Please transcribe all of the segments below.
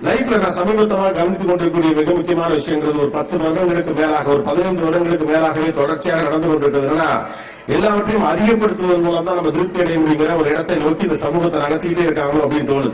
லைஃப்ல நான் சமீபத்தமாக கவனித்துக் கொண்டிருக்கூடிய மிக முக்கியமான விஷயங்கிறது ஒரு பத்து வருடங்களுக்கு மேலாக ஒரு பதினைந்து வருடங்களுக்கு மேலாகவே தொடர்ச்சியாக நடந்து கொண்டிருக்கிறதுனா எல்லாவற்றையும் அதிகப்படுத்துவதன் மூலம் தான் நம்ம திருப்தி அடைய முடியுங்கிற ஒரு இடத்தை நோக்கி இந்த சமூகத்தை நகர்த்திக்கிட்டே இருக்காங்க அப்படின்னு தோணுது.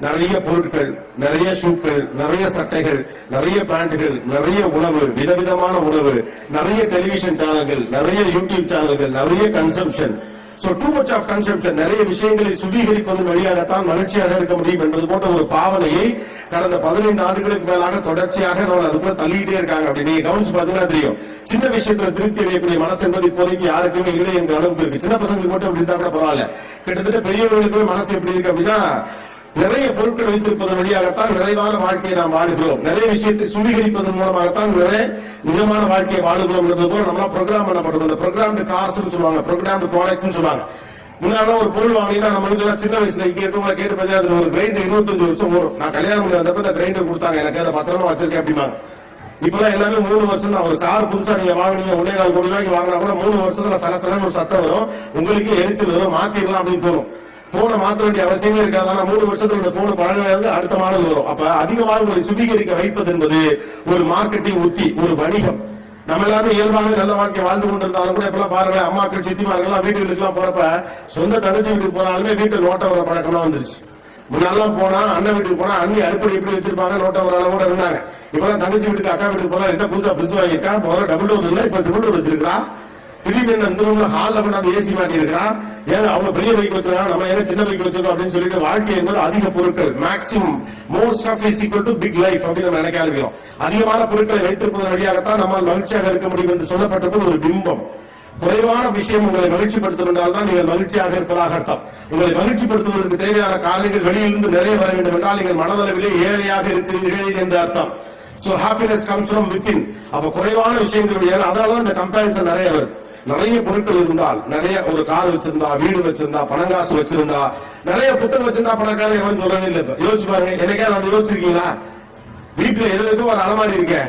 நிறைய பொருட்கள் நிறைய ஷூக்கள் நிறைய சட்டைகள் நிறைய பேண்டுகள் நிறைய உணவு விதவிதமான உணவு நிறைய டெலிவிஷன் சேனல்கள் நிறைய யூடியூப் சேனல்கள் நிறைய consumption so too much of consumption நிறைய விஷயங்களை சுவீகரிப்பதன் வழியாகத்தான் மகிழ்ச்சியாக இருக்க முடியும் என்பது போன்ற ஒரு பாவனையை கடந்த பதினைந்து ஆண்டுகளுக்கு மேலாக தொடர்ச்சியாக நம்ம அதுக்குள்ள தள்ளிக்கிட்டே இருக்காங்க. அப்படி நீங்க கவனிச்சு பாத்தீங்கன்னா தெரியும். சின்ன விஷயத்துல திருப்தி அடையக்கூடிய மனசு என்பது இப்போதைக்கு யாருக்குமே இல்லை என்ற அளவுக்கு இருக்கு. சின்ன பசங்களுக்கு மட்டும் அப்படி இருந்தா கூட பரவாயில்ல. கிட்டத்தட்ட பெரியவர்களுக்குமே மனசு எப்படி இருக்கு அப்படின்னா நிறைய பொருட்கள் வைத்திருப்பதன் வழியாகத்தான் நிறைவான வாழ்க்கையை நாம் வாழுகிறோம். நிறைய விஷயத்தை சுவீகரிப்பதன் மூலமாகத்தான் நிறைய நிஜமான வாழ்க்கையை வாழுகிறோம் என்பது போல நம்ம ப்ரோக்ராம் பண்ணப்படும் இந்த ப்ரோக்ராம் காசுன்னு சொல்லுவாங்க ப்ரோக்ராம் ப்ராடக்ட்னு சொல்லுவாங்க. முன்னாடி ஒரு பொருள் வாங்கினா நம்ம வீட்டுல சின்ன வயசுல இங்க இருக்கவங்க கேட்டு பார்த்தா அதுல ஒரு கிரைண்டர் இருபத்தஞ்சு வருஷம் வரும் நான் கல்யாணம் பண்ணி வந்தப்ப இந்த கிரைண்டர் கொடுத்தாங்க. எனக்கு அதை பத்திரமா வச்சிருக்கேன் அப்படிம்பாங்க. இப்பெல்லாம் எல்லாமே மூணு வருஷம் தான். ஒரு கார் புதுசா நீங்க வாங்கினீங்க ஒன்னே கால் கோடி ரூபாய்க்கு வாங்கினா கூட மூணு வருஷத்துல சரசரன்னு ஒரு சத்தம் வரும். உங்களுக்கு எரிச்சல் வரும் மாத்திடலாம் அப்படின்னு தோணும். போனை மாத்த வேண்டிய அவசியமே இருக்காது. ஆனா மூணு வருஷத்துல இந்த போன் பழகினது அடுத்த மாடல் வரும். அப்ப அதிகமாக உங்களை சுத்திகரிக்க வைப்பது என்பது ஒரு மார்க்கெட்டிங் உத்தி ஒரு வணிகம். நம்ம எல்லாரும் இயல்பாக நல்ல வாழ்க்கை வாழ்ந்து கொண்டிருந்தாலும் கூட இப்பெல்லாம் பாருங்க அம்மாக்கள் சித்திமார்கள்லாம் எல்லாம் போறப்ப சொந்த தங்கச்சி வீட்டுக்கு போனாலுமே வீட்டு நோட்ட வர பழக்கம்லாம் வந்துருச்சு. முன்னெல்லாம் போனா அண்ணன் வீட்டுக்கு போனா அண்ணி அடுப்படி எப்படி வச்சிருப்பாங்க நோட்ட வர அளவோட இருந்தாங்க. இப்பெல்லாம் தங்கச்சி வீட்டுக்கு அக்கா வீட்டுக்கு போனா என்ன புதுசா ஃப்ரிட்ஜ் வாங்கியிருக்கா? முதல்ல டபுள் டோர் இல்ல இப்ப டபுள் டோர் வச்சிருக்கா திடீர்னு என்ன இந்த ரூம்ல ஹால்ல கொண்டாந்து ஏசி மாட்டி இருக்கிறான் ஏன் அவங்க பெரிய பைக் வச்சிருக்காங்க நம்ம ஏன் சின்ன பைக் வச்சிருக்கோம் அப்படின்னு சொல்லிட்டு வாழ்க்கை என்பது அதிக பொருட்கள். Maximum most of is equal to big life அப்படின்னு நம்ம நினைக்க ஆரம்பிக்கிறோம் அதிகமான பொருட்களை வைத்திருப்பதன் வழியாகத்தான் நம்மால் மகிழ்ச்சியாக இருக்க முடியும் என்று சொல்லப்பட்டிருப்பது ஒரு பிம்பம். குறைவான விஷயம் உங்களை மகிழ்ச்சிப்படுத்தும் என்றால் தான் நீங்கள் மகிழ்ச்சியாக இருப்பதாக அர்த்தம். உங்களை மகிழ்ச்சிப்படுத்துவதற்கு தேவையான காரணங்கள் வெளியிலிருந்து நிறைய வர வேண்டும் என்றால் நீங்கள் மனதளவிலே ஏழையாக இருக்கிறீர்கள் என்று அர்த்தம். So happiness comes from within அப்ப குறைவான விஷயங்கள் அதனால தான் இந்த கம்பேரிசன் நிறைய வருது. நிறைய பொருட்கள் இருந்தால் நிறைய ஒரு கார் வச்சிருந்தா வீடு வச்சிருந்தா பணங்காசு வச்சிருந்தா நிறைய புத்தகம் வச்சிருந்தா பணக்காரன் எவன் சொல்றதே இல்லை யோசிச்சு பாருங்க எனக்கே அந்த யோசிச்சிருக்கீங்களா? வீட்டுல எது எதுக்கும் ஒரு அலமாரி இருக்கேன்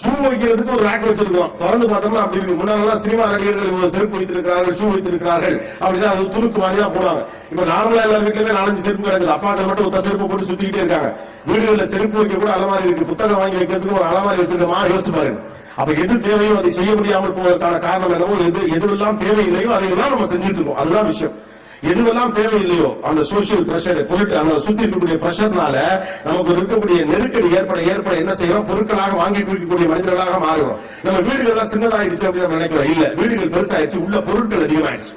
ஷூ வைக்கிறதுக்கு ஒரு ரேக் வச்சிருக்கோம் திறந்து பார்த்தோம்னா அப்படி இருக்கு முன்னாடி சினிமா நடிகர்கள் இவ்வளவு செருப்பு வைத்திருக்கிறார்கள் ஷூ வைத்திருக்கிறார்கள். அப்படின்னா அது துணுக்கு மாதிரி போடுவாங்க. இப்ப நார்மலா எல்லா வீட்லயுமே நாலஞ்சு செருப்பு கிடக்குது. அப்பாக்கள் மட்டும் ஒத்த செருப்பு போட்டு சுத்திக்கிட்டே இருக்காங்க. வீடுகளில் செருப்பு வைக்க கூட அலமாரி இருக்கு. புத்தகம் வாங்கி வைக்கிறதுக்கு ஒரு அலமாரி வச்சிருக்கமா யோசிச்சு பாருங்க. அப்ப எது தேவையோ அதை செய்ய முடியாமல் போவதற்கான காரணம் என்னவோ எது எதுவெல்லாம் தேவையில்லையோ அதையெல்லாம் நம்ம செஞ்சுட்டு இருக்கோம். அதுதான் விஷயம். எதுவெல்லாம் தேவையில்லையோ அந்த சோசியல் பிரஷர் பொருட்கள் அந்த சுத்தி இருக்கக்கூடிய பிரஷர்னால நமக்கு இருக்கக்கூடிய நெருக்கடி ஏற்பட ஏற்பட என்ன செய்யறோம்? பொருட்களாக வாங்கி குடிக்கக்கூடிய மனிதர்களாக மாறுகிறோம். நம்ம வீடுகள் எல்லாம் சின்னதாயிடுச்சு அப்படின்னு நினைக்கிறோம். இல்ல வீடுகள் பெருசாயிடுச்சு. உள்ள பொருட்கள் அதிகமாயிடுச்சு.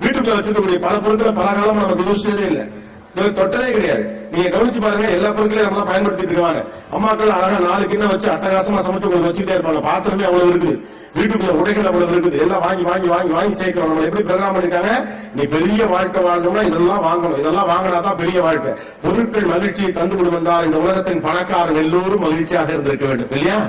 வீட்டுக்குள்ள வச்சிருக்கக்கூடிய பல பொருட்களை பல காலம் நமக்கு யோசிச்சதே இல்லை. இதில் தொட்டதே கிடையாது. நீங்க கவனிச்சு பாருங்க எல்லா பொருட்களையும் நம்ம பயன்படுத்திட்டு இருக்காங்க அம்மாக்கள் அழகா நாலு கிண்ணம் வச்சு அட்டகாசமா சமைச்சு உங்களுக்கு வச்சுட்டே இருப்பாங்க. பாத்திரமே அவ்வளவு இருக்குது. வீட்டுக்குள்ள உடைகள் அவ்வளவு இருக்குது. எல்லாம் வாங்கி வாங்கி வாங்கி வாங்கி சேர்க்கிறோம். நம்ம எப்படி ப்ரோக்ராம் பண்ணிருக்காங்க நீ பெரிய வாழ்க்கை வாழணும்னா இதெல்லாம் வாங்கணும். இதெல்லாம் வாங்கினாதான் பெரிய வாழ்க்கை. பொருட்கள் மகிழ்ச்சியை தந்து விடும் என்றால் இந்த உலகத்தின் பணக்காரன் எல்லோரும் மகிழ்ச்சியாக இருந்திருக்க வேண்டும். இல்லையா?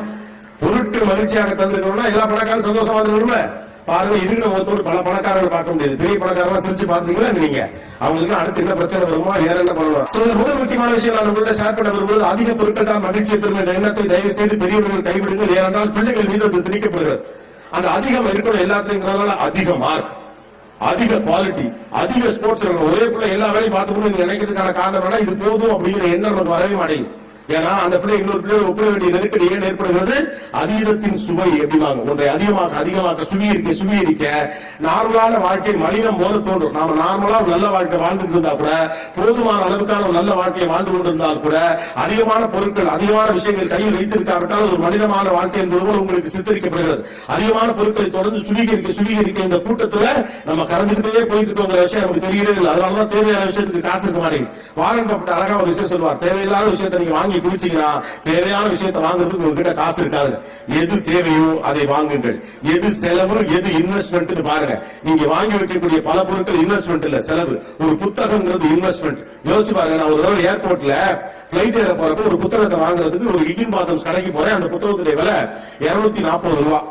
பொருட்கள் மகிழ்ச்சியாக தந்திருக்கணும்னா எல்லா பணக்காரன் சந்தோஷமா இருக்கணும்ல பாருங்க இருக்கிற முகத்தோடு பல பணக்காரர்கள் பார்க்க முடியாது. பெரிய பணக்காரமா சிரிச்சு பாத்தீங்களா நீங்க? அவங்களுக்கு அடுத்து என்ன பிரச்சனை வருமோ வேற என்ன பண்ணணும் முதல் முக்கியமான விஷயம் நான் உங்கள்ட்ட ஷேர் பண்ண விரும்புவது அதிக பொருட்கள் தான் மகிழ்ச்சியை தரும் என்ற எண்ணத்தை தயவு செய்து பெரியவர்கள் கைவிடுங்கள். ஏனென்றால் பிள்ளைகள் மீது அது திணிக்கப்படுகிறது. அந்த அதிகம் இருக்கணும் எல்லாத்தையும் அதிக மார்க் அதிக குவாலிட்டி அதிக ஸ்போர்ட்ஸ் ஒரே பிள்ளை எல்லா வேலையும் பார்த்துக்கணும் நீங்க நினைக்கிறதுக்கான காரணம் இது போதும் அப்படிங்கிற எண்ணம் நமக்கு வரவே மாட்டேங்குது. ஏன்னா அந்த பிள்ளை இன்னொரு பிள்ளை ஒப்பிட வேண்டிய நெருக்கடி ஏன் ஏற்படுகிறது? அதீதத்தின் சுவை எப்படிவாங்க ஒன்றை அதிகமாக்க அதிகமாக்க சுவீகரிக்க சுவீகரிக்க நார்மலான வாழ்க்கை மனிதம் போல தோன்றும். நாம நார்மலா ஒரு நல்ல வாழ்க்கை வாழ்ந்துட்டு இருந்தா கூட போதுமான அளவுக்கான ஒரு நல்ல வாழ்க்கையை வாழ்ந்து கொண்டிருந்தால் கூட அதிகமான பொருட்கள் அதிகமான விஷயங்கள் கையில் வைத்திருக்காவிட்டால் ஒரு மனிதமான வாழ்க்கை என்பது போல உங்களுக்கு சித்தரிக்கப்படுகிறது. அதிகமான பொருட்களை தொடர்ந்து சுவீகரிக்க சுவீகரிக்க இந்த கூட்டத்துல நம்ம கறந்துகிட்டே போயிட்டு இருக்கோங்கிற விஷயம் நமக்கு தெரியவே இல்லை. அதனாலதான் தேவையான விஷயத்துக்கு காசு இருக்க மாட்டேங்குது. வாரன் பப்பட்ட அழகா ஒரு விஷயம் சொல்லுவார். தேவையில்லாத விஷயத்தை நீங்க வாங்கி குடிச்சீங்கன்னா தேவையான விஷயத்தை வாங்குறதுக்கு உங்ககிட்ட காசு இருக்காது. எது தேவையோ அதை வாங்குங்கள். எது செலவு எது இன்வெஸ்ட்மெண்ட் பாருங்க. நீங்க வாங்கி வைக்கக்கூடிய பல பொருட்கள் இன்வெஸ்ட்மெண்ட் இல்ல செலவு. ஒரு புத்தகம்ங்கிறது இன்வெஸ்ட்மெண்ட் யோசிச்சு பாருங்க நான் ஒரு தடவை ஏர்போர்ட்ல பிளைட் ஏற போறப்ப ஒரு புத்தகத்தை வாங்குறதுக்கு ஒரு இடின் பாத்ரூம் கடைக்கு போறேன். அந்த புத்தகத்துடைய விலை இருநூத்தி நாற்பது ரூபா.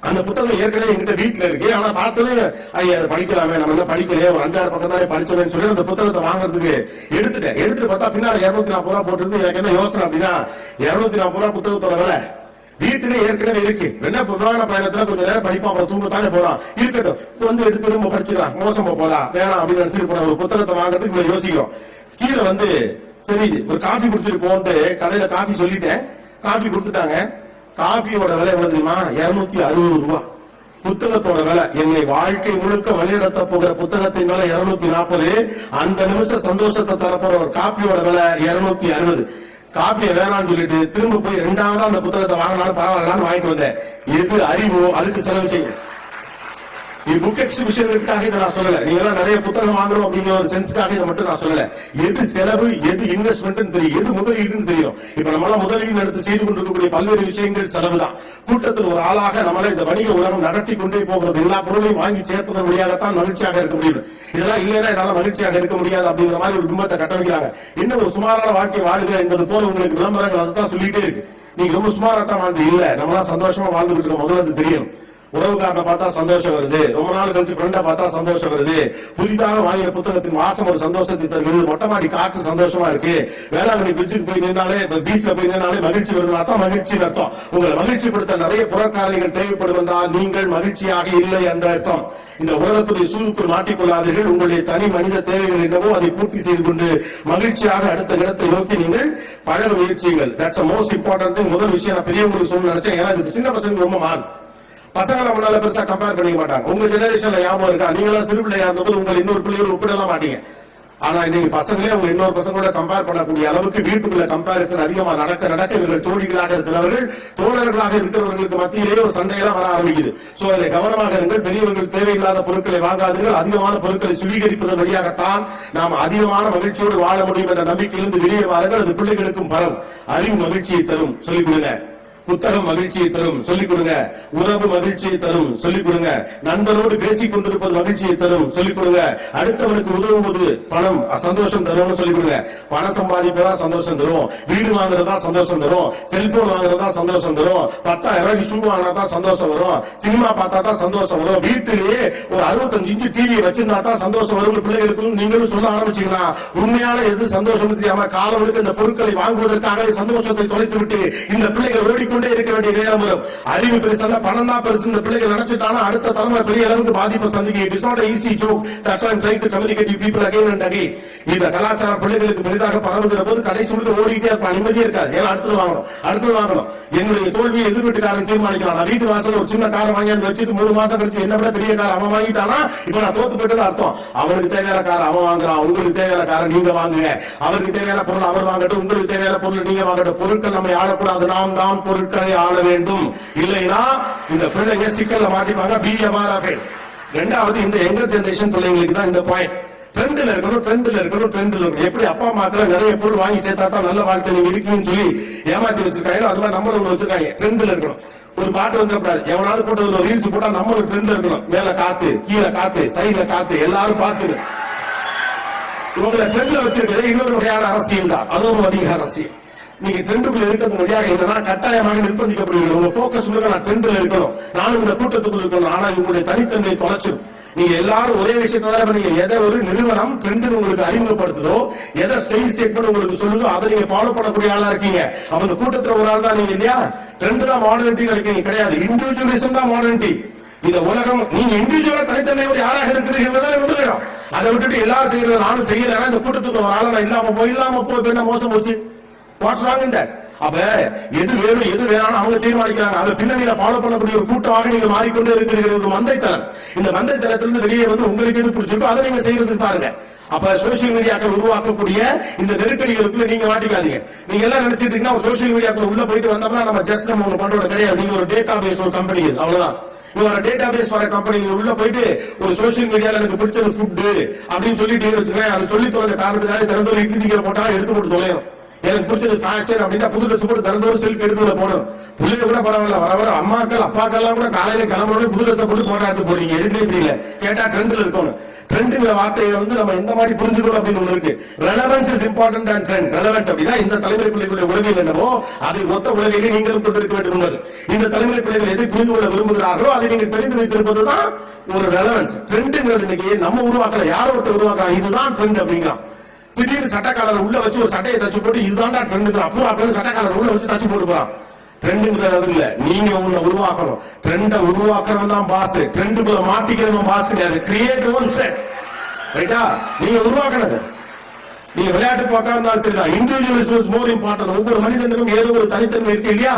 அந்த புத்தகம் ஏற்கனவே எங்கிட்ட வீட்டுல இருக்கு. ஆனா பார்த்தோன்னே ஐயா அதை படிக்கலாமே. நம்ம என்ன படிக்கலையே. ஒரு அஞ்சாறு பக்கம் தான் படிச்சோம்னு சொல்லி அந்த புத்தகத்தை வாங்குறதுக்கு எடுத்துட்டேன். எடுத்துட்டு பார்த்தா பின்னால இருநூத்தி நாற்பது ரூபா போட்டிருந்து எனக்கு என்ன யோசனை அப்படின்னா இருநூத்தி நாற்பது ரூபா புத்தகத்தோட விலை. வீட்டுல ஏற்கனவே இருக்கு. என்ன விமான பயணத்துல கொஞ்ச நேரம் படிப்பான் அப்புறம் தூங்கத்தானே போறான் இருக்கட்டும். வந்து எடுத்து திரும்ப படிச்சுக்கலாம் மோசமா போதா வேணாம் அப்படின்னு நினைச்சு போன ஒரு புத்தகத்தை வாங்குறதுக்கு இவ்வளவு யோசிக்கிறோம். கீழே வந்து சரி ஒரு காபி குடிச்சிட்டு போன்ட்டு கடையில காபி சொல்லிட்டேன். காபி கொடுத்துட்டாங்க. காபியோட விலை எவ்வளவு தெரியுமா? இருநூத்தி அறுபது ரூபா. புத்தகத்தோட விலை. என்னை வாழ்க்கை முழுக்க வழிநடத்த போகிற புத்தகத்தின் விலை இருநூத்தி நாற்பது. அந்த நிமிஷம் சந்தோஷத்தை தரப்போற ஒரு காப்பியோட விலை இருநூத்தி அறுபது. காப்பியை வேணாம்னு சொல்லிட்டு திரும்ப போய் ரெண்டாவது அந்த புத்தகத்தை வாங்கினாலும் பரவாயில்லன்னு வாங்கிட்டு வந்தேன். எது அறிவோ அதுக்கு செலவு செய்யும். புக் எக்ஸிபிஷனுக்காக இதை நான் சொல்லல. நீங்க எல்லாம் நிறைய புத்தகம் வாங்குறோம் அப்படிங்கிற ஒரு சென்ஸ்க்காக இதை மட்டும் நான் சொல்லல. எது செலவு எது இன்வெஸ்ட்மெண்ட் தெரியும். எது முதலீடுன்னு தெரியும். இப்ப நம்ம எல்லாம் முதலீடு எடுத்து செய்து கொண்டிருக்கக்கூடிய பல்வேறு விஷயங்கள் செலவு தான் கூட்டத்தில் ஒரு ஆளாக நம்மள இந்த வணிக உலகம் நடத்தி கொண்டே போகிறது. எல்லா பொருளையும் வாங்கி சேர்ப்பதன் வழியாகத்தான் மகிழ்ச்சியாக இருக்க முடியும் இதெல்லாம் இல்லைன்னா என்னால மகிழ்ச்சியாக இருக்க முடியாது அப்படிங்கிற மாதிரி ஒரு பிம்பத்தை கட்டமைக்கிறாங்க என்ன ஒரு சுமாரான வாழ்க்கை வாழுக என்பது போல உங்களுக்கு விளம்பரங்கள் அதை தான் சொல்லிட்டே இருக்கு. நீங்க ரொம்ப சுமாரா தான் வாழ்ந்து. இல்ல நம்மளாம் சந்தோஷமா வாழ்ந்துகிட்டு இருக்கோம். முதல்ல அது தெரியும். உறவுக்காரனை பார்த்தா சந்தோஷம் வருது. ரொம்ப நாள் கழிச்சு ஃப்ரெண்டை பார்த்தா சந்தோஷம் வருது. புதிதாக வாங்கிய புத்தகத்தின் வாசம் ஒரு சந்தோஷத்தை தருகிறது மொட்டை மாடி காற்று சந்தோஷமா இருக்கு. வேளாங்கண்ணி பிரிட்ஜுக்கு போய் நின்னாலே பீச்ல போய் நின்னாலே மகிழ்ச்சி வருதுனா தான் மகிழ்ச்சி அர்த்தம். உங்களை மகிழ்ச்சிப்படுத்த நிறைய புறக்காரணிகள் தேவைப்படும் என்றால் நீங்கள் மகிழ்ச்சியாக இல்லை என்ற அர்த்தம். இந்த உலகத்துடைய சூதுக்குள் மாட்டிக்கொள்ளாதீர்கள். உங்களுடைய தனி மனித தேவைகள் என்னவோ அதை பூர்த்தி செய்து கொண்டு மகிழ்ச்சியாக அடுத்த இடத்தை நோக்கி நீங்கள் பழக முயற்சியுங்கள். தட்ஸ் மோஸ்ட் இம்பார்ட்டன்ட் முதல் விஷயம் நான் பெரியவங்களுக்கு சொல்லணும்னு நினைச்சேன். ஏன்னா இது சின்ன பசங்க ரொம்ப மாறும். பசங்களை முன்னால பெருசா கம்பேர் பண்ணிக்க மாட்டாங்க. உங்க ஜெனரேஷன்ல ஞாபகம் இருக்கா? நீங்களா சிறு பிள்ளையா இருந்தபோது உங்க இன்னொரு பிள்ளைகள் ஒப்பிடலாம் மாட்டீங்க ஆனா இன்னைக்கு பசங்களே உங்க இன்னொரு பசங்களோட கம்பேர் பண்ணக்கூடிய அளவுக்கு வீட்டுக்குள்ள கம்பாரிசன் அதிகமா நடக்க நடக்க இவர்கள் தோழிகளாக இருக்கிறவர்கள் தோழர்களாக இருக்கிறவர்களுக்கு மத்தியிலேயே ஒரு சண்டையெல்லாம் வர ஆரம்பிக்குது. சோ அதில் கவனமாக இருங்கள். பெரியவர்கள் தேவையில்லாத பொருட்களை வாங்காதீர்கள். அதிகமான பொருட்களை சுவீகரிப்பதன் வழியாகத்தான் நாம் அதிகமான மகிழ்ச்சியோடு வாழ முடியும் என்ற நம்பிக்கையிலிருந்து வெளியே வாருங்கள். அது பிள்ளைகளுக்கும் பரம் அறிவு மகிழ்ச்சியை தரும். சொல்லிக் கொடுங்க. புத்தகம் மகிழ்ச்சியை தரும் சொல்லிக் கொடுங்க. உறவு மகிழ்ச்சியை தரும் சொல்லிக் கொடுங்க. நண்பரோடு பேசிக் கொண்டிருப்பது மகிழ்ச்சியை தரும் சொல்லிக் கொடுங்க. அடுத்தவனுக்கு உதவுவது பணம் சந்தோஷம் தரும்னு சொல்லிக் கொடுங்க. பணம் சம்பாதிப்பதா சந்தோஷம் தரும். வீடு வாங்குறதா சந்தோஷம் தரும். செல்போன் வாங்குறதா சந்தோஷம் தரும். பத்தாயிரம் ரூபாய்க்கு ஷூ வாங்கினா தான் சந்தோஷம் வரும். சினிமா பார்த்தா தான் சந்தோஷம் வரும். வீட்டிலேயே ஒரு அறுபத்தஞ்சு இன்ச்சு டிவி வச்சிருந்தா தான் சந்தோஷம் வரும். பிள்ளைகளுக்கு நீங்களும் சொல்ல ஆரம்பிச்சீங்கன்னா உண்மையான எது சந்தோஷம் தெரியாம காலவனுக்கு இந்த பொருட்களை வாங்குவதற்காக சந்தோஷத்தை தொலைத்து விட்டு இந்த பிள்ளைகள் ஓடிக்கொண்டு இருக்க வேண்டிய நேரம் வரும். அறிவு பெருசல்ல பணம் தான் பெருசு. இந்த பிள்ளைகள் நினைச்சிட்டானா அடுத்த தலைமுறை பெரிய அளவுக்கு பாதிப்பு சந்திக்க it is not easy joke that's I'm try to communicate you people again and again இந்த கலாச்சார பிள்ளைகளுக்கு பெரிதாக பரவுகிற போது கடைசி முழுக்க ஓடிட்டே இருப்பான் நிம்மதியே இருக்காது. ஏன்னா அடுத்தது வாங்கணும். அடுத்தது வாங்கணும். என்னுடைய தோல்வியை எதிர் வீட்டுக்காரன் தீர்மானிக்கலாம். நான் வீட்டு வாசல ஒரு சின்ன காரை வாங்கி அந்த வச்சுட்டு மூணு மாசம் கழிச்சு என்ன விட பெரிய கார் அவன் வாங்கிட்டானா? இப்ப நான் தோத்து போயிட்டது அர்த்தம். அவனுக்கு தேவையான காரை அவன் வாங்குறான். உங்களுக்கு தேவையான காரை நீங்க வாங்குங்க. அவருக்கு தேவையான பொருள் அவர் வாங்கட்டும். உங்களுக்கு தேவையான பொருள் நீங்க வாங்கட்டும். பொருட்கள் நம்ம ஆளக்கூடாது. நாம் தான் பொருள் ஆள வேண்டும். இல்லைன்னா இந்த பிள்ளைங்க சிக்கல்ல மாட்டிப்பாங்க பிஎம்ஆர் ரெண்டாவது இந்த யங்கர் ஜெனரேஷன் பிள்ளைங்களுக்கு தான் இந்த பாயிண்ட் ட்ரெண்ட்ல இருக்கணும் ட்ரெண்ட்ல இருக்கணும் ட்ரெண்ட்ல இருக்கணும். எப்படி அப்பா அம்மாக்கள் நிறைய பொருள் வாங்கி சேர்த்தா தான் நல்ல வாழ்க்கை நீங்க இருக்கீங்கன்னு சொல்லி ஏமாத்தி வச்சிருக்காங்க. அதெல்லாம் மாதிரி நம்மளும் ஒண்ணு வச்சிருக்காங்க. ட்ரெண்ட்ல இருக்கணும். ஒரு பாட்டு வந்துடக்கூடாது. எவனாவது போட்டு ஒரு ரீல்ஸ் போட்டா நம்மளும் ட்ரெண்ட் இருக்கணும். மேல காத்து கீழே காத்து சைடுல காத்து எல்லாரும் பாத்துரு உங்களை ட்ரெண்ட்ல வச்சிருக்கிறது இன்னொரு வகையான அரசியல் தான். அது ஒரு வணிக அரசியல். நீங்க ட்ரெண்டுக்குள்ள இருக்கிறது வழியாக இல்லைன்னா கட்டாயமாக நிர்பந்திக்கப்படுகிறது உங்க போக்கஸ் நான் ட்ரெண்ட்ல இருக்கணும். நானும் இந்த கூட்டத்துக்குள் இருக்கணும். ஆனா உங்களுடைய தனித்தன்மை தொலைச்சிடும் நீங்க எல்லாரும் ஒரே விஷயத்தை தான் நீங்க எதை ஒரு நிறுவனம் ட்ரெண்ட் உங்களுக்கு அறிமுகப்படுத்துதோ எதை ஸ்டைல் ஸ்டேட்மெண்ட் உங்களுக்கு சொல்லுதோ அதை நீங்க ஃபாலோ பண்ணக்கூடிய ஆளா இருக்கீங்க. அப்ப இந்த கூட்டத்துல ஒரு ஆள் தான் நீங்க இல்லையா? ட்ரெண்ட் தான் மாடர்னிட்டி இருக்கீங்க கிடையாது. இண்டிவிஜுவலிசம் தான் மாடர்னிட்டி இந்த உலகம் நீங்க இண்டிவிஜுவலா தனித்தன்மையோட யாராக இருக்கிறீர்கள் முதலிடம். அதை விட்டுட்டு எல்லாரும் செய்யறது நானும் செய்யறேன் இந்த கூட்டத்துக்கு ஒரு ஆளை நான் இல்லாம போய் இல்லாம போய் என்ன மோசம் போச்சு? வாட்ஸ் ராங் அப்ப எது வேணும் எது வேணாலும் அவங்க தீர்மானிக்கிறாங்க. அதை பின்னணியில ஃபாலோ பண்ணக்கூடிய ஒரு கூட்டமாக நீங்க மாறிக்கொண்டே இருக்கிற ஒரு மந்தைத்தனம் இந்த மந்தைத்தனத்திலிருந்து வெளியே வந்து உங்களுக்கு எது பிடிச்சிருக்கோ அதை நீங்க செய்யறதுக்கு பாருங்க. அப்ப சோசியல் மீடியாக்கள் உருவாக்கக்கூடிய இந்த நெருக்கடிகளுக்குள்ள நீங்க மாட்டிக்காதீங்க. நீங்க எல்லாம் நினைச்சிட்டு இருக்கீங்கன்னா சோசியல் மீடியாக்குள்ள உள்ள போயிட்டு வந்தோம்னா நம்ம ஜஸ்ட் நம்ம ஒண்ணு பண்றது கிடையாது. நீங்க ஒரு டேட்டா பேஸ் ஒரு கம்பெனி அவ்வளவுதான். இவரோட டேட்டா பேஸ் வர கம்பெனி உள்ள போயிட்டு ஒரு சோசியல் மீடியால எனக்கு பிடிச்சது ஃபுட்டு அப்படின்னு சொல்லிட்டு வச்சுக்கேன் அதை சொல்லி தொலைஞ்ச காரணத்துக்காக திறந்து ஒரு இட்லி திங்கிற போட்டாலும் எடுத்து போட்டு தொலையும் எனக்கு பிடிச்சது ஃபேஷன் அப்படின்னா புது ட்ரெஸ் போட்டு திறந்து ஒரு செல்ஃபி எடுத்து போடணும். பிள்ளைங்க கூட பரவாயில்ல வர வர அம்மாக்கள் அப்பாக்கள்லாம் கூட காலையில கிளம்பணும் புது ட்ரெஸ் போட்டு போராட்டு போறீங்க எதுக்குமே தெரியல. கேட்டா ட்ரெண்ட்ல இருக்கணும். ட்ரெண்டுங்கிற வார்த்தையை வந்து நம்ம எந்த மாதிரி புரிஞ்சுக்கணும் அப்படின்னு ஒண்ணு இருக்கு. Relevance is important and trend relevance அப்படின்னா இந்த தலைமுறை பிள்ளைகளுடைய உலகில் என்னவோ அதை ஒத்த உலகிலே நீங்களும் தொட்டிருக்க வேண்டும் இந்த தலைமுறை பிள்ளைகள் எதை புரிந்து கொள்ள விரும்புகிறார்களோ அதை நீங்கள் தெரிந்து வைத்திருப்பதுதான் ஒரு ரெலவன்ஸ் ட்ரெண்டுங்கிறது இன்னைக்கு நம்ம உருவாக்கல. யாரோ ஒருத்தர் உருவாக்கலாம் இதுதான் ட்ரெண்ட் அப்படிங்கிறான். திடீர்னு சட்டக்காலர் உள்ள வச்சு ஒரு சட்டையை தச்சு போட்டு இதுதான்டா ட்ரெண்டுங்கிற அப்புறம் அப்படின்னு சட்டக்காலர் உள்ள வச்சு தச்சு போட்டு போறான் ட்ரெண்டுங்கிறது அது இல்ல. நீங்க உன்னை உருவாக்கணும். ட்ரெண்டை உருவாக்குறவன் தான் பாஸ் ட்ரெண்டுக்குள்ள மாட்டிக்கிறவன் பாஸ் கிடையாது. கிரியேட் ஒன் செட் ரைட்டா நீங்க உருவாக்கணும் நீங்க விளையாட்டு பார்க்க இருந்தாலும் சரிதான் இண்டிவிஜுவல் இஸ் மோர் இம்பார்ட்டன் ஒவ்வொரு மனிதனுக்கும் ஏதோ ஒரு தனித்தன்மை இருக்கு இல்லையா?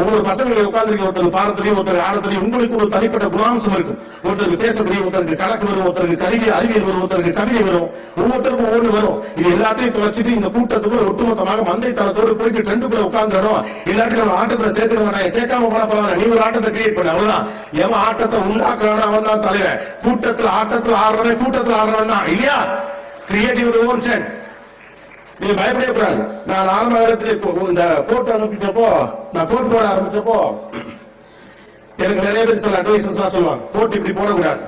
ஒவ்வொரு பசங்க உட்கார்ந்து ஒருத்தர் பாடத்திலையும் ஒருத்தர் ஆடத்திலையும் உங்களுக்கு ஒரு தனிப்பட்ட குணாம்சம் இருக்கும். ஒருத்தருக்கு பேச தெரியும் ஒருத்தருக்கு கணக்கு வரும் ஒருத்தருக்கு கல்வி அறிவியல் வரும் ஒருத்தருக்கு கவிதை வரும். ஒவ்வொருத்தருக்கும் ஒவ்வொன்று வரும். இது எல்லாத்தையும் தொலைச்சிட்டு இந்த கூட்டத்துக்குள்ள ஒட்டுமொத்தமாக மந்தை தளத்தோடு போயிட்டு ட்ரெண்டுக்குள்ள உட்காந்துடும் இல்லாட்டி நம்ம ஆட்டத்துல சேர்த்துக்க மாட்டாங்க. சேர்க்காம போனா பரவாயில்ல. நீ ஒரு ஆட்டத்தை கிரியேட் பண்ண. அவ்வளவுதான். எவன் ஆட்டத்தை உண்டாக்குறானோ அவன் தான் தலைவன். கூட்டத்துல ஆட்டத்துல ஆடுறவன் கூட்டத்துல ஆடுறவன் தான். இல்லையா? கிரியேட்டிவ் ரிவோல்யூஷன் நீ பயப்படக்கூடாது நான் ஆரம்ப இப்போ இந்த போட்டு அனுப்பிச்சப்போ நான் போட்டு போட ஆரம்பிச்சப்போ எனக்கு நிறைய பேர் சில அட்வைசஸ் சொல்லுவாங்க. போட்டு இப்படி போடக்கூடாது.